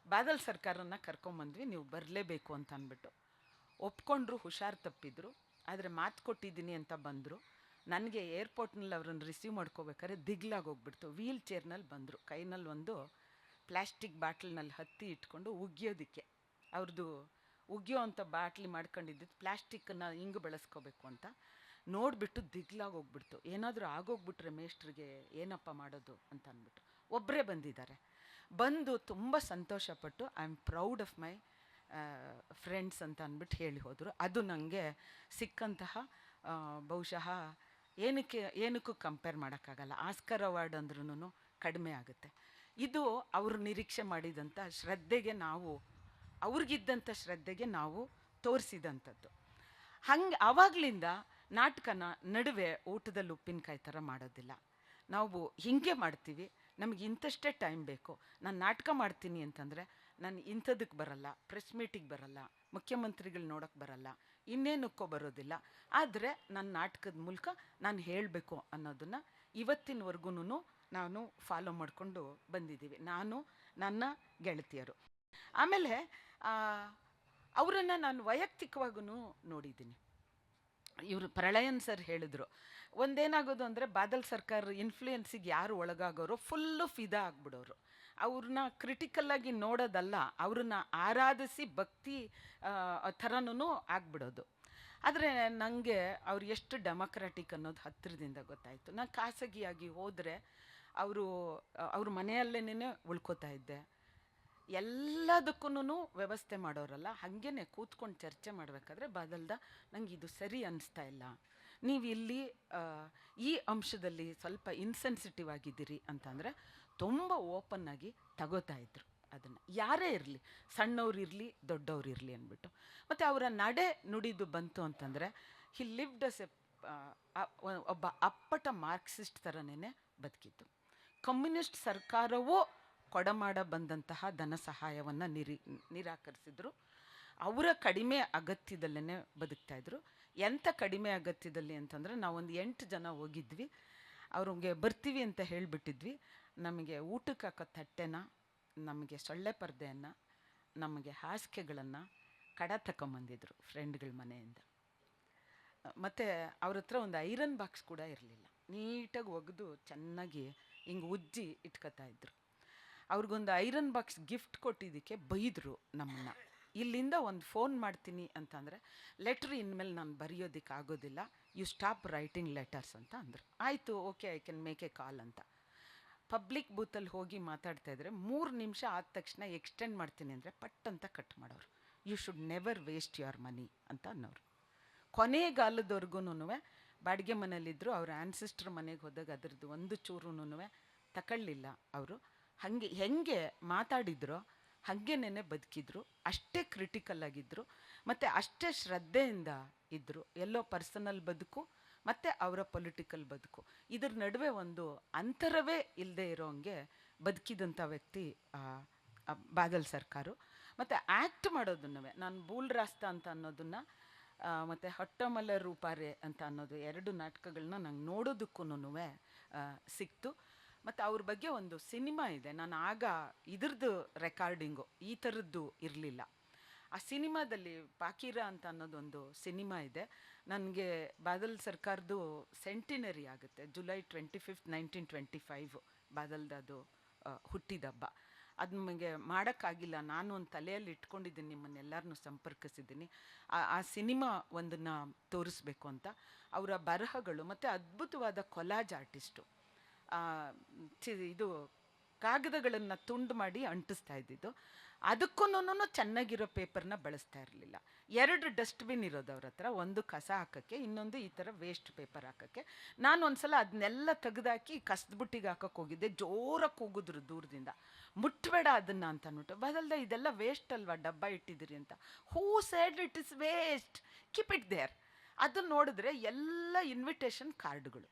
ಬಾದಲ್ ಸರ್ಕಾರನ ಕರ್ಕೊಂಬಂದ್ವಿ, ನೀವು ಬರಲೇಬೇಕು ಅಂತ ಅಂದ್ಬಿಟ್ಟು. ಒಪ್ಕೊಂಡ್ರು, ಹುಷಾರು ತಪ್ಪಿದ್ರು, ಆದರೆ ಮಾತು ಕೊಟ್ಟಿದ್ದೀನಿ ಅಂತ ಬಂದರು. ನನಗೆ ಏರ್ಪೋರ್ಟ್ನಲ್ಲಿ ಅವ್ರನ್ನ ರಿಸೀವ್ ಮಾಡ್ಕೋಬೇಕಾದ್ರೆ ದಿಗ್ಲಾಗಿ ಹೋಗ್ಬಿಡ್ತು. ವೀಲ್ ಚೇರ್ನಲ್ಲಿ ಬಂದರು. ಕೈನಲ್ಲಿ ಒಂದು ಪ್ಲ್ಯಾಸ್ಟಿಕ್ ಬಾಟ್ಲ್ನಲ್ಲಿ ಹತ್ತಿ ಇಟ್ಕೊಂಡು ಉಗಿಯೋದಕ್ಕೆ. ಅವ್ರದ್ದು ಉಗಿಯೋ ಅಂತ ಬಾಟ್ಲಿ ಮಾಡ್ಕೊಂಡಿದ್ದು ಪ್ಲ್ಯಾಸ್ಟಿಕ್ಕನ್ನು ಹಿಂಗೆ ಬಳಸ್ಕೋಬೇಕು ಅಂತ. ನೋಡಿಬಿಟ್ಟು ದಿಗ್ಲಾಗಿ ಹೋಗ್ಬಿಡ್ತು. ಏನಾದರೂ ಆಗೋಗ್ಬಿಟ್ರೆ ಮೇಷ್ಟ್ರಿಗೆ ಏನಪ್ಪ ಮಾಡೋದು ಅಂತ ಅಂದ್ಬಿಟ್ಟು. ಒಬ್ಬರೇ ಬಂದಿದ್ದಾರೆ. ಬಂದು ತುಂಬ ಸಂತೋಷಪಟ್ಟು I am proud of my friends ಅಂತ ಅಂದ್ಬಿಟ್ಟು ಹೇಳಿ ಹೋದರು. ಅದು ನನಗೆ ಸಿಕ್ಕಂತಹ ಬಹುಶಃ ಏನಕ್ಕೆ, ಏನಕ್ಕೂ ಕಂಪೇರ್ ಮಾಡೋಕ್ಕಾಗಲ್ಲ. ಆಸ್ಕರ್ ಅವಾರ್ಡ್ ಅಂದ್ರೂ ಕಡಿಮೆ ಆಗುತ್ತೆ. ಇದು ಅವರು ನಿರೀಕ್ಷೆ ಮಾಡಿದಂಥ ಶ್ರದ್ಧೆಗೆ ನಾವು ಅವ್ರಿಗಿದ್ದಂಥ ಶ್ರದ್ಧೆಗೆ ನಾವು ತೋರಿಸಿದಂಥದ್ದು. ಹಂಗೆ ಆವಾಗಲಿಂದ ನಾಟಕನ ನಡುವೆ ಊಟದಲ್ಲಿ ಉಪ್ಪಿನಕಾಯಿ ಥರ ಮಾಡೋದಿಲ್ಲ. ನಾವು ಹೀಗೆ ಮಾಡ್ತೀವಿ ನಮಗೆ ಇಂಥಷ್ಟೇ ಟೈಮ್ ಬೇಕು. ನಾನು ನಾಟಕ ಮಾಡ್ತೀನಿ ಅಂತಂದರೆ ನಾನು ಇಂಥದಕ್ಕೆ ಬರಲ್ಲ ಪ್ರೆಸ್ ಮೀಟಿಗೆ ಬರಲ್ಲ, ಮುಖ್ಯಮಂತ್ರಿಗಳು ನೋಡೋಕ್ಕೆ ಬರಲ್ಲ ಇನ್ನೇನಕ್ಕೋ ಬರೋದಿಲ್ಲ. ಆದರೆ ನನ್ನ ನಾಟಕದ ಮೂಲಕ ನಾನು ಹೇಳಬೇಕು ಅನ್ನೋದನ್ನು ಇವತ್ತಿನವರೆಗೂ ನಾನು ಫಾಲೋ ಮಾಡಿಕೊಂಡು ಬಂದಿದ್ದೀವಿ. ನಾನು, ನನ್ನ ಗೆಳತಿಯರು. ಆಮೇಲೆ ಅವರನ್ನು ನಾನು ವೈಯಕ್ತಿಕವಾಗೂ ನೋಡಿದ್ದೀನಿ. ಇವರು ಪ್ರಳಯನ್ ಸರ್ ಹೇಳಿದ್ರು ಒಂದೇನಾಗೋದು ಅಂದರೆ ಬಾದಲ್ ಸರ್ಕಾರ ಇನ್ಫ್ಲೂಯೆನ್ಸಿಗೆ ಯಾರು ಒಳಗಾಗೋರು ಫುಲ್ಲು ಫಿದಾ ಆಗ್ಬಿಡೋರು. ಅವ್ರನ್ನ ಕ್ರಿಟಿಕಲ್ಲಾಗಿ ನೋಡೋದಲ್ಲ ಅವ್ರನ್ನ ಆರಾಧಿಸಿ ಭಕ್ತಿ ಥರನೂ ಆಗ್ಬಿಡೋದು. ಆದರೆ ನನಗೆ ಅವ್ರು ಎಷ್ಟು ಡೆಮೊಕ್ರಾಟಿಕ್ ಅನ್ನೋದು ಹತ್ತಿರದಿಂದ ಗೊತ್ತಾಯಿತು. ನಾನು ಖಾಸಗಿಯಾಗಿ ಹೋದರೆ ಅವರು, ಅವ್ರ ಮನೆಯಲ್ಲೇನೇ ಉಳ್ಕೋತಾ ಇದ್ದೆ. ಎಲ್ಲದಕ್ಕೂ ವ್ಯವಸ್ಥೆ ಮಾಡೋರಲ್ಲ, ಹಾಗೇನೆ ಕೂತ್ಕೊಂಡು ಚರ್ಚೆ ಮಾಡಬೇಕಾದ್ರೆ ಬದಲ್ದ ನಂಗೆ ಇದು ಸರಿ ಅನ್ನಿಸ್ತಾ ಇಲ್ಲ. ನೀವು ಇಲ್ಲಿ ಆ, ಈ ಅಂಶದಲ್ಲಿ ಸ್ವಲ್ಪ ಇನ್ಸೆನ್ಸಿಟಿವ್ ಆಗಿದ್ದೀರಿ ಅಂತಂದರೆ ತುಂಬ ಓಪನ್ ಆಗಿ ತಗೋತಾ ಇದ್ರು ಅದನ್ನು. ಯಾರೇ ಇರಲಿ ಸಣ್ಣವ್ರು ಇರಲಿ ದೊಡ್ಡವ್ರು ಇರಲಿ ಅಂದ್ಬಿಟ್ಟು. ಮತ್ತು ಅವರ ನಡೆ ನುಡಿದು ಬಂತು ಅಂತಂದರೆ ಹಿ ಲಿವ್ಡ್ ಅಸ್ ಎ ಒಬ್ಬ ಅಪ್ಪಟ ಮಾರ್ಕ್ಸಿಸ್ಟ್ ಥರನೇ ಬದುಕಿತ್ತು ಕಮ್ಯುನಿಸ್ಟ್ ಸರ್ಕಾರವೂ ಕೊಡಮಾಡ ಬಂದಂತಹ ಧನ ಸಹಾಯವನ್ನು ನಿರಿ ನಿರಾಕರಿಸಿದ್ರು. ಅವರ ಕಡಿಮೆ ಅಗತ್ಯದಲ್ಲೇ ಬದುಕ್ತಾ ಇದ್ರು. ಎಂಥ ಕಡಿಮೆ ಅಗತ್ಯದಲ್ಲಿ ಅಂತಂದರೆ ನಾವೊಂದು ಎಂಟು ಜನ ಹೋಗಿದ್ವಿ. ಅವ್ರಿಗೆ ಬರ್ತೀವಿ ಅಂತ ಹೇಳಿಬಿಟ್ಟಿದ್ವಿ. ನಮಗೆ ಊಟಕ್ಕೆ ಹಾಕೋ ತಟ್ಟೆನ, ನಮಗೆ ಸೊಳ್ಳೆ ಪರ್ದೆಯನ್ನು, ನಮಗೆ ಹಾಸಿಗೆಗಳನ್ನು ಕಡ ತಕೊಂಬಂದಿದ್ರು ಫ್ರೆಂಡ್ಗಳ ಮನೆಯಿಂದ. ಮತ್ತು ಅವ್ರ ಹತ್ರ ಒಂದು ಐರನ್ ಬಾಕ್ಸ್ ಕೂಡ ಇರಲಿಲ್ಲ. ನೀಟಾಗಿ ಒಗೆದು ಚೆನ್ನಾಗಿ ಹಿಂಗೆ ಉಜ್ಜಿ ಇಟ್ಕೊತಾ ಇದ್ರು. ಅವ್ರಿಗೊಂದು ಐರನ್ ಬಾಕ್ಸ್ ಗಿಫ್ಟ್ ಕೊಟ್ಟಿದ್ದಕ್ಕೆ ಬೈದರು ನಮ್ಮನ್ನು. ಇಲ್ಲಿಂದ ಒಂದು ಫೋನ್ ಮಾಡ್ತೀನಿ ಅಂತಂದರೆ ಲೆಟ್ರ್ ಇನ್ಮೇಲೆ ನಾನು ಬರೆಯೋದಕ್ಕೆ ಆಗೋದಿಲ್ಲ. ಯು ಸ್ಟಾಪ್ ರೈಟಿಂಗ್ ಲೆಟರ್ಸ್ ಅಂತ ಅಂದರು. ಆಯಿತು okay I can make a call ಅಂತ. ಪಬ್ಲಿಕ್ ಬೂತಲ್ಲಿ ಹೋಗಿ ಮಾತಾಡ್ತಾ ಇದ್ದರೆ ಮೂರು ನಿಮಿಷ ಆದ ತಕ್ಷಣ ಎಕ್ಸ್ಟೆಂಡ್ ಮಾಡ್ತೀನಿ ಅಂದರೆ ಪಟ್ ಅಂತ ಕಟ್ ಮಾಡೋರು. You should never waste your money ಅಂತ ಅನ್ನೋರು. ಕೊನೆಗಾಲದವರೆಗೂ ಬಾಡಿಗೆ ಮನೇಲಿದ್ದರು ಅವ್ರ ಆ್ಯನ್ಸಿಸ್ಟ್ರ್ ಮನೆಗೆ ಹೋದಾಗ ಅದರದ್ದು ಒಂದು ಚೂರೂ ತಕೊಳ್ಳಿಲ್ಲ ಅವರು. ಹಾಗೆ, ಹೆಂಗೆ ಮಾತಾಡಿದ್ರೋ ಹಾಗೇನೆ ಬದುಕಿದ್ರು, ಅಷ್ಟೇ ಕ್ರಿಟಿಕಲ್ ಆಗಿದ್ದರು ಮತ್ತು ಅಷ್ಟೇ ಶ್ರದ್ಧೆಯಿಂದ ಇದ್ದರು ಎಲ್ಲೋ ಪರ್ಸನಲ್ ಬದುಕು, ಮತ್ತು ಅವರ ಪೊಲಿಟಿಕಲ್ ಬದುಕು. ಇದ್ರ ನಡುವೆ ಒಂದು ಅಂತರವೇ ಇಲ್ಲದೆ ಇರೋಂಗೆ ಬದುಕಿದಂಥ ವ್ಯಕ್ತಿ ಬಾದಲ್ ಸರ್ಕಾರು. ಮತ್ತು ಆ್ಯಕ್ಟ್ ಮಾಡೋದನ್ನು ನಾನು ಬೂಲ್ ರಾಸ್ತ ಅಂತ ಅನ್ನೋದನ್ನು ಮತ್ತು ಹೊಟ್ಟಮಲ ರೂಪಾರೆ ಅಂತ ಅನ್ನೋದು ಎರಡು ನಾಟಕಗಳನ್ನ ನಂಗೆ ನೋಡೋದಕ್ಕೂ ಸಿಕ್ತು. ಮತ್ತು ಅವ್ರ ಬಗ್ಗೆ ಒಂದು ಸಿನಿಮಾ ಇದೆ. ನಾನು ಆಗ ಇದ್ರದ್ದು ರೆಕಾರ್ಡಿಂಗು ಈ ಥರದ್ದು ಇರಲಿಲ್ಲ. ಆ ಸಿನಿಮಾದಲ್ಲಿ ಪಾಕೀರ ಅಂತ ಅನ್ನೋದೊಂದು ಸಿನಿಮಾ ಇದೆ. ನನಗೆ ಬಾದಲ್ ಸರ್ಕಾರದ್ದು ಸೆಂಟಿನರಿ ಆಗುತ್ತೆ. July twenty fifth, nineteen twenty five ಬಾದಲ್ದದು ಹುಟ್ಟಿದ ಹುಟ್ಟಿದಬ್ಬ. ಅದು ನಮಗೆ ಮಾಡೋಕ್ಕಾಗಿಲ್ಲ. ನಾನು ಒಂದು ತಲೆಯಲ್ಲಿ ಇಟ್ಕೊಂಡಿದ್ದೀನಿ ನಿಮ್ಮನ್ನೆಲ್ಲರನ್ನೂ ಸಂಪರ್ಕಿಸಿದ್ದೀನಿ. ಆ ಆ ಸಿನಿಮಾ ಒಂದನ್ನು ತೋರಿಸ್ಬೇಕು ಅಂತ. ಅವರ ಬರಹಗಳು ಮತ್ತು ಅದ್ಭುತವಾದ ಕೊಲಾಜ್ ಆರ್ಟಿಸ್ಟು. ಇದು ಕಾಗದಗಳನ್ನು ತುಂಡು ಮಾಡಿ ಅಂಟಿಸ್ತಾ ಇದ್ದಿದ್ದು. ಅದಕ್ಕೂನು ಚೆನ್ನಾಗಿರೋ ಪೇಪರ್ನ ಬಳಸ್ತಾ ಇರಲಿಲ್ಲ. ಎರಡು ಡಸ್ಟ್ಬಿನ್ ಇರೋದು ಅವ್ರ ಹತ್ರ, ಒಂದು ಕಸ ಹಾಕೋಕ್ಕೆ, ಇನ್ನೊಂದು ಈ ಥರ ವೇಸ್ಟ್ ಪೇಪರ್ ಹಾಕೋಕ್ಕೆ. ನಾನು ಒಂದ್ಸಲ ಅದನ್ನೆಲ್ಲ ತೆಗೆದಾಕಿ ಕಸದ ಬುಟ್ಟಿಗೆ ಹಾಕೋಕೆ ಹೋಗಿದ್ದೆ, ಜೋರಾಗಿ ಕೂಗಿದ್ರು ದೂರದಿಂದ. ಮುಟ್ಟಬೇಡ ಅದನ್ನು ಅಂತ ಅಂದ್ಬಿಟ್ಟು, ಬದಲ್ದೆ ಇದೆಲ್ಲ ವೇಸ್ಟ್ ಅಲ್ವಾ, ಡಬ್ಬ ಇಟ್ಟಿದ್ದೀರಿ ಅಂತ. Who said it is waste, keep it there. ಅದನ್ನ ನೋಡಿದ್ರೆ ಎಲ್ಲ ಇನ್ವಿಟೇಷನ್ ಕಾರ್ಡ್ಗಳು.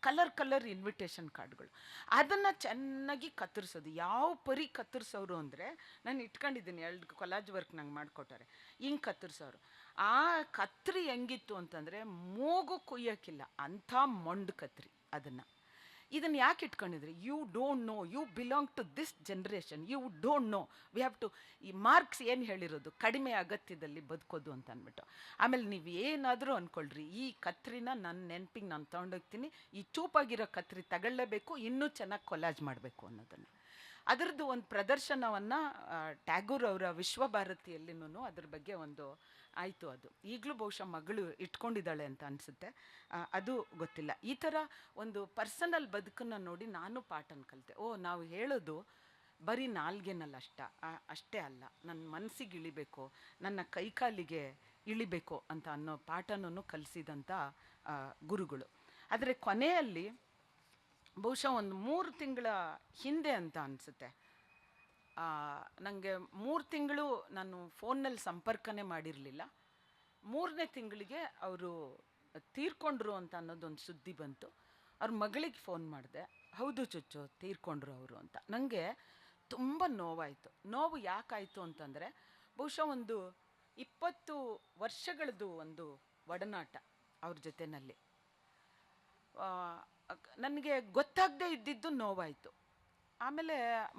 ಕಲರ್ ಕಲರ್ ಇನ್ವಿಟೇಷನ್ ಕಾರ್ಡ್ಗಳು ಅದನ್ನು ಚೆನ್ನಾಗಿ ಕತ್ತರಿಸೋದು. ಯಾವ ಪರಿ ಕತ್ತರಿಸೋರು ಅಂದರೆ, ನಾನು ಇಟ್ಕೊಂಡಿದ್ದೀನಿ ಎರಡು ಕೊಲಾಜ್ ವರ್ಕ್ ನಂಗೆ ಮಾಡಿಕೊಟ್ಟಾರೆ ಹಿಂಗೆ ಕತ್ತರಿಸೋರು. ಆ ಕತ್ರಿ ಹೆಂಗಿತ್ತು ಅಂತಂದರೆ, ಮೂಗು ಕುಯ್ಯೋಕ್ಕಿಲ್ಲ ಅಂಥ ಮೊಂಡು ಕತ್ರಿ ಅದನ್ನು. ಇದನ್ನು ಯಾಕೆ ಇಟ್ಕೊಂಡಿದ್ರಿ? You don't know you belong to this generation you don't know we have to ಈ ಮಾರ್ಕ್ಸ್ ಏನು ಹೇಳಿರೋದು? ಕಡಿಮೆ ಅಗತ್ಯದಲ್ಲಿ ಬದುಕೋದು ಅಂತ ಅಂದ್ಬಿಟ್ಟು ಆಮೇಲೆ ನೀವು ಏನಾದರೂ ಅಂದ್ಕೊಳ್ರಿ ಈ ಕತ್ರಿನ ನನ್ನ ನೆನಪಿಗೆ ನಾನು ತೊಗೊಂಡೋಗ್ತೀನಿ. ಈ ಚೂಪಾಗಿರೋ ಕತ್ರಿ ತಗೊಳ್ಳೇಬೇಕು. ಇನ್ನೂ ಚೆನ್ನಾಗಿ ಕೊಲಾಜ್ ಮಾಡಬೇಕು ಅನ್ನೋದನ್ನು. ಅದರದ್ದು ಒಂದು ಪ್ರದರ್ಶನವನ್ನು ಟ್ಯಾಗೂರ್ ಅವರ ವಿಶ್ವಭಾರತಿಯಲ್ಲಿನೂ ಅದ್ರ ಬಗ್ಗೆ ಒಂದು ಆಯಿತು ಅದು. ಈಗಲೂ ಬಹುಶಃ ಮಗಳು ಇಟ್ಕೊಂಡಿದ್ದಾಳೆ ಅಂತ ಅನಿಸುತ್ತೆ. ಅದು ಗೊತ್ತಿಲ್ಲ. ಈ ಥರ ಒಂದು ಪರ್ಸನಲ್ ಬದುಕನ್ನು ನೋಡಿ ನಾನು ಪಾಠನ ಕಲಿತೆ. ಓ, ನಾವು ಹೇಳೋದು ಬರೀ ನಾಲ್ಗೆನಲ್ಲ ಅಷ್ಟ ಅಷ್ಟೇ ಅಲ್ಲ. ನನ್ನ ಮನಸ್ಸಿಗೆ ಇಳಿಬೇಕು, ನನ್ನ ಕೈಕಾಲಿಗೆ ಇಳಿಬೇಕು ಅಂತ ಅನ್ನೋ ಪಾಠನೂ ಕಲಿಸಿದಂಥ ಗುರುಗಳು. ಆದರೆ ಕೊನೆಯಲ್ಲಿ ಬಹುಶಃ ಒಂದು ಮೂರು ತಿಂಗಳ ಹಿಂದೆ ಅಂತ ಅನಿಸುತ್ತೆ. ನನಗೆ ಮೂರು ತಿಂಗಳು ನಾನು ಫೋನ್ನಲ್ಲಿ ಸಂಪರ್ಕನೇ ಮಾಡಿರಲಿಲ್ಲ. ಮೂರನೇ ತಿಂಗಳಿಗೆ ಅವರು ತೀರ್ಕೊಂಡ್ರು ಅಂತ ಅನ್ನೋದೊಂದು ಸುದ್ದಿ ಬಂತು. ಅವ್ರ ಮಗಳಿಗೆ ಫೋನ್ ಮಾಡಿದೆ, ಹೌದು ಚುಚ್ಚು, ತೀರ್ಕೊಂಡ್ರು ಅವರು ಅಂತ. ನನಗೆ ತುಂಬ ನೋವಾಯಿತು. ನೋವು ಯಾಕಾಯಿತು ಅಂತಂದರೆ, ಬಹುಶಃ ಒಂದು ಇಪ್ಪತ್ತು ವರ್ಷಗಳದ್ದು ಒಂದು ಒಡನಾಟ ಅವ್ರ ಜೊತೆನಲ್ಲಿ. ನನಗೆ ಗೊತ್ತಾಗದೇ ಇದ್ದಿದ್ದು ನೋವಾಯಿತು. ಆಮೇಲೆ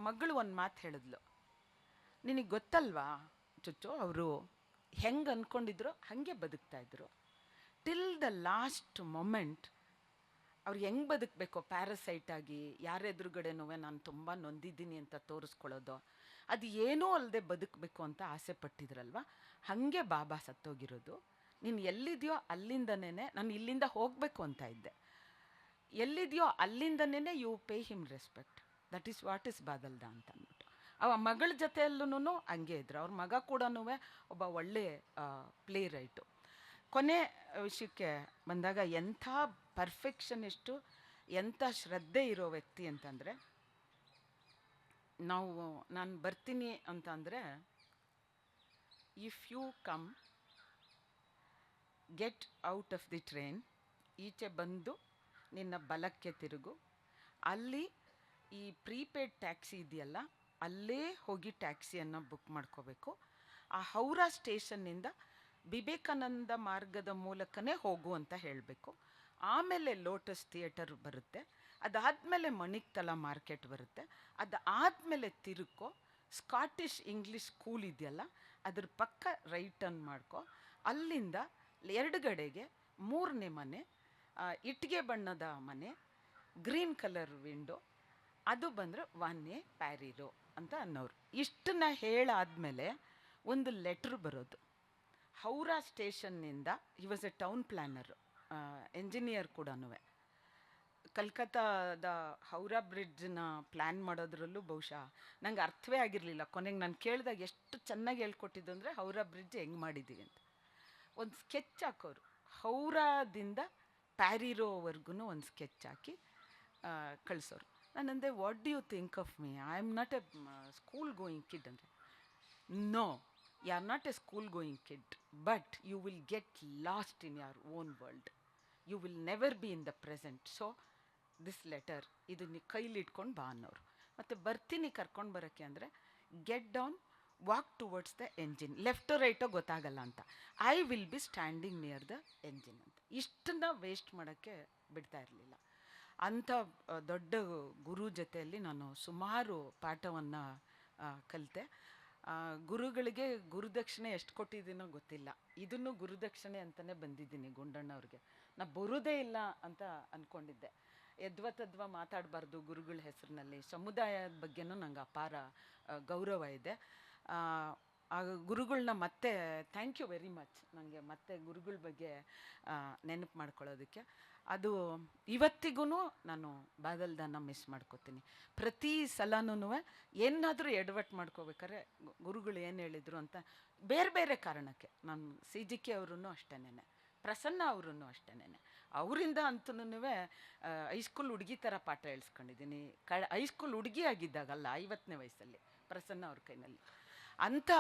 ಮಗಳು ಒಂದು ಮಾತು ಹೇಳಿದ್ಲು. ನಿನಗೆ ಗೊತ್ತಲ್ವಾ ಚುಚ್ಚು, ಅವರು ಹೆಂಗೆ ಅಂದ್ಕೊಂಡಿದ್ರು ಹಾಗೆ ಬದುಕ್ತಾ ಇದ್ರು. ಟಿಲ್ ದ ಲಾಸ್ಟ್ ಮೊಮೆಂಟ್ ಅವ್ರು ಹೆಂಗೆ ಬದುಕಬೇಕೋ ಪ್ಯಾರಸೈಟ್ ಆಗಿ ಯಾರ ನೋವೆ ನಾನು ತುಂಬ ನೊಂದಿದ್ದೀನಿ ಅಂತ ತೋರಿಸ್ಕೊಳ್ಳೋದು, ಅದು ಏನೂ ಅಲ್ಲದೆ ಬದುಕಬೇಕು ಅಂತ ಆಸೆ ಪಟ್ಟಿದ್ರಲ್ವ? ಹಾಗೆ ಬಾಬಾ ಸತ್ತೋಗಿರೋದು. ನೀನು ಎಲ್ಲಿದೆಯೋ ಅಲ್ಲಿಂದನೇ ನಾನು ಇಲ್ಲಿಂದ ಹೋಗಬೇಕು ಅಂತ ಇದ್ದೆ. ಎಲ್ಲಿದೆಯೋ ಅಲ್ಲಿಂದನೇ you pay him respect. That is what is ಬಾದಲ್ದ ಅಂತ ಅಂದ್ಬಿಟ್ಟು. ಅವ ಮಗಳ ಜೊತೆಯಲ್ಲೂ ಹಂಗೆ ಇದ್ರು. ಅವ್ರ ಮಗ ಕೂಡ ಒಬ್ಬ ಒಳ್ಳೆ ಪ್ಲೇ ರೈಟು ಕೊನೆ ವಿಷಯಕ್ಕೆ ಬಂದಾಗ ಎಂಥ ಪರ್ಫೆಕ್ಷನಿಸ್ಟು ಎಂಥ ಶ್ರದ್ಧೆ ಇರೋ ವ್ಯಕ್ತಿ ಅಂತಂದರೆ, ನಾವು, ನಾನು ಬರ್ತೀನಿ ಅಂತಂದರೆ if you come get out of the train ಈಚೆ ಬಂದು ನಿನ್ನ ಬಲಕ್ಕೆ ತಿರುಗು, ಅಲ್ಲಿ ಈ ಪ್ರೀಪೇಯ್ಡ್ ಟ್ಯಾಕ್ಸಿ ಇದೆಯಲ್ಲ, ಅಲ್ಲೇ ಹೋಗಿ ಟ್ಯಾಕ್ಸಿಯನ್ನು ಬುಕ್ ಮಾಡ್ಕೋಬೇಕು. ಆ ಹೌರಾ ಸ್ಟೇಷನ್ನಿಂದ ವಿವೇಕಾನಂದ ಮಾರ್ಗದ ಮೂಲಕನೇ ಹೋಗು ಅಂತ ಹೇಳಬೇಕು. ಆಮೇಲೆ ಲೋಟಸ್ ಥಿಯೇಟರ್ ಬರುತ್ತೆ. ಅದಾದಮೇಲೆ ಮಣಿಕ್ತಲ ಮಾರ್ಕೆಟ್ ಬರುತ್ತೆ. ಅದಾದಮೇಲೆ ತಿರುಕೋ. ಸ್ಕಾಟಿಷ್ ಇಂಗ್ಲೀಷ್ ಸ್ಕೂಲ್ ಇದೆಯಲ್ಲ, ಅದ್ರ ಪಕ್ಕ ರೈಟ್ ಟರ್ನ್ ಮಾಡ್ಕೊ. ಅಲ್ಲಿಂದ ಎರಡುಗಡೆಗೆ ಮೂರನೇ ಮನೆ ಇಟ್ಟಿಗೆ ಬಣ್ಣದ ಮನೆ, ಗ್ರೀನ್ ಕಲರ್ ವಿಂಡೋ ಅದು ಬಂದರೆ ವನ್ ಎ ಪ್ಯಾರಿರೋ ಅಂತ ಅನ್ನೋರು. ಇಷ್ಟನ್ನ ಹೇಳಾದ್ಮೇಲೆ ಒಂದು ಲೆಟ್ರ್ ಬರೋದು. Howrah ಸ್ಟೇಷನ್ನಿಂದ he was a town planner engineer ಕೂಡ ಕಲ್ಕತ್ತಾದ ಹೌರಾ ಬ್ರಿಡ್ಜ್ನ ಪ್ಲ್ಯಾನ್ ಮಾಡೋದ್ರಲ್ಲೂ ಬಹುಶಃ ನಂಗೆ ಅರ್ಥವೇ ಆಗಿರಲಿಲ್ಲ. ಕೊನೆಗೆ ನಾನು ಕೇಳಿದಾಗ ಎಷ್ಟು ಚೆನ್ನಾಗಿ ಹೇಳ್ಕೊಟ್ಟಿದ್ದು ಅಂದರೆ, ಹೌರಾ ಬ್ರಿಡ್ಜ್ ಹೆಂಗೆ ಮಾಡಿದ್ದೀವಿ ಅಂತ. ಒಂದು ಸ್ಕೆಚ್ ಹಾಕೋರು. ಹೌರಾದಿಂದ ಪ್ಯಾರಿರೋವರೆಗೂ ಒಂದು ಸ್ಕೆಚ್ ಹಾಕಿ ಕಳಿಸೋರು. ನಾನಂದೆ what do you think of me I am not a school going kid ಅಂದರೆ no you are not a school going kid but you will get lost in your own world you will never be in the present so this letter ಇದು ನೀ ಕೈಲಿ ಬಾ ಅನ್ನೋರು. ಮತ್ತು ಬರ್ತೀನಿ ಕರ್ಕೊಂಡು ಬರೋಕ್ಕೆ ಅಂದರೆ get down walk towards the engine ಲೆಫ್ಟೋ ರೈಟೋ ಗೊತ್ತಾಗಲ್ಲ ಅಂತ. I will be standing near the engine ಅಂತ. ಇಷ್ಟನ್ನ ವೇಸ್ಟ್ ಮಾಡೋಕ್ಕೆ ಬಿಡ್ತಾ ಇರಲಿಲ್ಲ. ಅಂಥ ದೊಡ್ಡ ಗುರು ಜೊತೆಯಲ್ಲಿ ನಾನು ಸುಮಾರು ಪಾಠವನ್ನು ಕಲಿತೆ. ಗುರುಗಳಿಗೆ ಗುರುದಕ್ಷಿಣೆ ಎಷ್ಟು ಕೊಟ್ಟಿದ್ದೀನೋ ಗೊತ್ತಿಲ್ಲ. ಇದನ್ನು ಗುರುದಕ್ಷಿಣೆ ಅಂತಲೇ ಬಂದಿದ್ದೀನಿ ಗುಂಡಣ್ಣವ್ರಿಗೆ ನಾ ಬರೋದೇ ಇಲ್ಲ ಅಂತ ಅಂದ್ಕೊಂಡಿದ್ದೆ ಯದ್ವ ತದ್ವ ಮಾತಾಡಬಾರ್ದು ಗುರುಗಳ ಹೆಸರಿನಲ್ಲಿ. ಸಮುದಾಯದ ಬಗ್ಗೆನೂ ನಂಗೆ ಅಪಾರ ಗೌರವ ಇದೆ. ಆ, ಗುರುಗಳನ್ನ ಮತ್ತೆ ಥ್ಯಾಂಕ್ ಯು ವೆರಿ ಮಚ್ ನನಗೆ ಮತ್ತೆ ಗುರುಗಳ ಬಗ್ಗೆ ನೆನಪು ಮಾಡ್ಕೊಳ್ಳೋದಕ್ಕೆ. ಅದು ಇವತ್ತಿಗೂ ನಾನು ಬಾದಲ್ದನ್ನ ಮಿಸ್ ಮಾಡ್ಕೋತೀನಿ. ಪ್ರತಿ ಸಲನೂ ಏನಾದರೂ ಎಡವಟ್ಟು ಮಾಡ್ಕೋಬೇಕಾದ್ರೆ ಗುರುಗಳು ಏನು ಹೇಳಿದರು ಅಂತ ಬೇರೆ ಬೇರೆ ಕಾರಣಕ್ಕೆ ನಾನು ಸಿ ಜಿ ಕೆ ಅವ್ರೂ ಅಷ್ಟೇನೆ ಪ್ರಸನ್ನ ಅವ್ರೂ ಅಷ್ಟೇನೆ ಅವರಿಂದ ಅಂತೂ ಹೈಸ್ಕೂಲ್ ಹುಡುಗಿ ಥರ ಪಾಠ ಹೇಳ್ಸ್ಕೊಂಡಿದ್ದೀನಿ. ಕ ಹೈಸ್ಕೂಲ್ ಹುಡುಗಿ ಆಗಿದ್ದಾಗಲ್ಲ ಐವತ್ತನೇ ವಯಸ್ಸಲ್ಲಿ ಪ್ರಸನ್ನ ಅವ್ರ ಕೈನಲ್ಲಿ. ಅಂಥ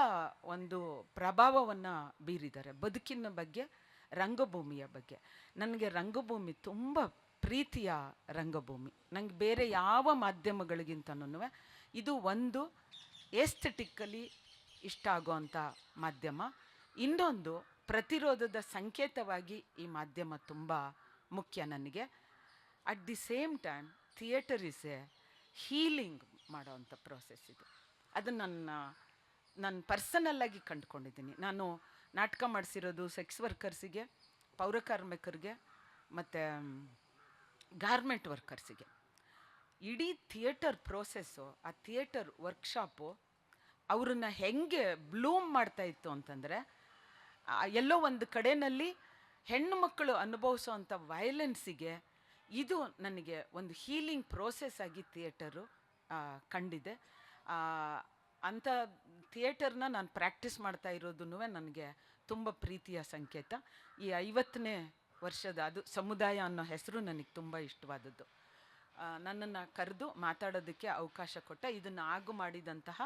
ಒಂದು ಪ್ರಭಾವವನ್ನು ಬೀರಿದ್ದಾರೆ. ಬದುಕಿನ ಬಗ್ಗೆ ರಂಗಭೂಮಿಯ ಬಗ್ಗೆ. ನನಗೆ ರಂಗಭೂಮಿ ತುಂಬ ಪ್ರೀತಿಯ ರಂಗಭೂಮಿ. ನನಗೆ ಬೇರೆ ಯಾವ ಮಾಧ್ಯಮಗಳಿಗಿಂತನೂ ಇದು ಒಂದು ಏಸ್ಥೆಟಿಕ್ಕಲಿ ಇಷ್ಟ ಆಗೋವಂಥ ಮಾಧ್ಯಮ. ಇನ್ನೊಂದು ಪ್ರತಿರೋಧದ ಸಂಕೇತವಾಗಿ ಈ ಮಾಧ್ಯಮ ತುಂಬ ಮುಖ್ಯ ನನಗೆ. At the same time theatre is a healing ಮಾಡೋವಂಥ ಪ್ರೋಸೆಸ್ ಇದು. ಅದು ನನ್ನ ನಾನು ಪರ್ಸನಲ್ಲಾಗಿ ಕಂಡುಕೊಂಡಿದ್ದೀನಿ. ನಾನು ನಾಟಕ ಮಾಡಿಸಿರೋದು ಸೆಕ್ಸ್ ವರ್ಕರ್ಸಿಗೆ ಪೌರಕಾರ್ಮಿಕರಿಗೆ ಮತ್ತು ಗಾರ್ಮೆಂಟ್ ವರ್ಕರ್ಸಿಗೆ ಇಡೀ ಥಿಯೇಟರ್ ಪ್ರೋಸೆಸ್ಸು ಆ ಥಿಯೇಟರ್ ವರ್ಕ್ಶಾಪು ಅವ್ರನ್ನ ಹೆಂಗೆ ಬ್ಲೂಮ್ ಮಾಡ್ತಾ ಇತ್ತು ಅಂತಂದರೆ ಎಲ್ಲೋ ಒಂದು ಕಡೆಯಲ್ಲಿ ಹೆಣ್ಣು ಮಕ್ಕಳು ಅನುಭವಿಸುವಂಥ ವಯಲೆನ್ಸಿಗೆ ಇದು ನನಗೆ ಒಂದು ಹೀಲಿಂಗ್ ಪ್ರೋಸೆಸ್ ಆಗಿ ಥಿಯೇಟರು ಕಂಡಿದೆ. ಅಂಥ ಥಿಯೇಟರ್ನ ನಾನು ಪ್ರಾಕ್ಟೀಸ್ ಮಾಡ್ತಾ ಇರೋದೂ ನನಗೆ ತುಂಬ ಪ್ರೀತಿಯ ಸಂಕೇತ. ಈ ಐವತ್ತನೇ ವರ್ಷದ ಅದು ಸಮುದಾಯ ಅನ್ನೋ ಹೆಸರು ನನಗೆ ತುಂಬ ಇಷ್ಟವಾದದ್ದು. ನನ್ನನ್ನು ಕರೆದು ಮಾತಾಡೋದಕ್ಕೆ ಅವಕಾಶ ಕೊಟ್ಟ, ಇದನ್ನು ಆಗು ಮಾಡಿದಂತಹ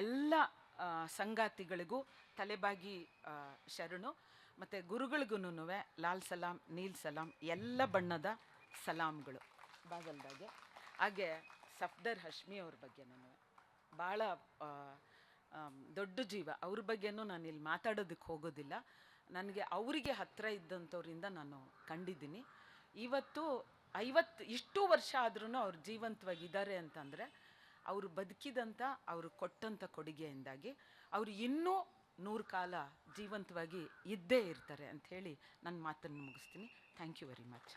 ಎಲ್ಲ ಸಂಗಾತಿಗಳಿಗೂ ತಲೆಬಾಗಿ ಶರಣು. ಮತ್ತು ಗುರುಗಳಿಗೂ ಲಾಲ್ ಸಲಾಂ, ನೀಲ್ ಸಲಾಂ ಎಲ್ಲ ಬಣ್ಣದ ಸಲಾಂಗಳು. ಬಾಗಲ್ದಾಗೆ. ಹಾಗೆ ಸಫ್ದರ್ ಹಶ್ಮಿ ಅವ್ರ ಬಗ್ಗೆ ನಾನು ಭಾಳ ದೊಡ್ಡ ಜೀವ. ಅವ್ರ ಬಗ್ಗೆನೂ ನಾನು ಇಲ್ಲಿ ಮಾತಾಡೋದಕ್ಕೆ ಹೋಗೋದಿಲ್ಲ. ನನಗೆ ಅವರಿಗೆ ಹತ್ತಿರ ಇದ್ದಂಥವ್ರಿಂದ ನಾನು ಕಂಡಿದ್ದೀನಿ. ಇವತ್ತು ಐವತ್ತು, ಇಷ್ಟು ವರ್ಷ ಆದ್ರೂ ಅವ್ರು ಜೀವಂತವಾಗಿದ್ದಾರೆ ಅಂತಂದರೆ, ಅವರು ಬದುಕಿದಂಥ ಅವರು ಕೊಟ್ಟಂಥ ಕೊಡುಗೆಯಿಂದಾಗಿ ಅವರು ಇನ್ನೂ ನೂರು ಕಾಲ ಜೀವಂತವಾಗಿ ಇದ್ದೇ ಇರ್ತಾರೆ ಅಂಥೇಳಿ ನನ್ನ ಮಾತನ್ನು ಮುಗಿಸ್ತೀನಿ. Thank you very much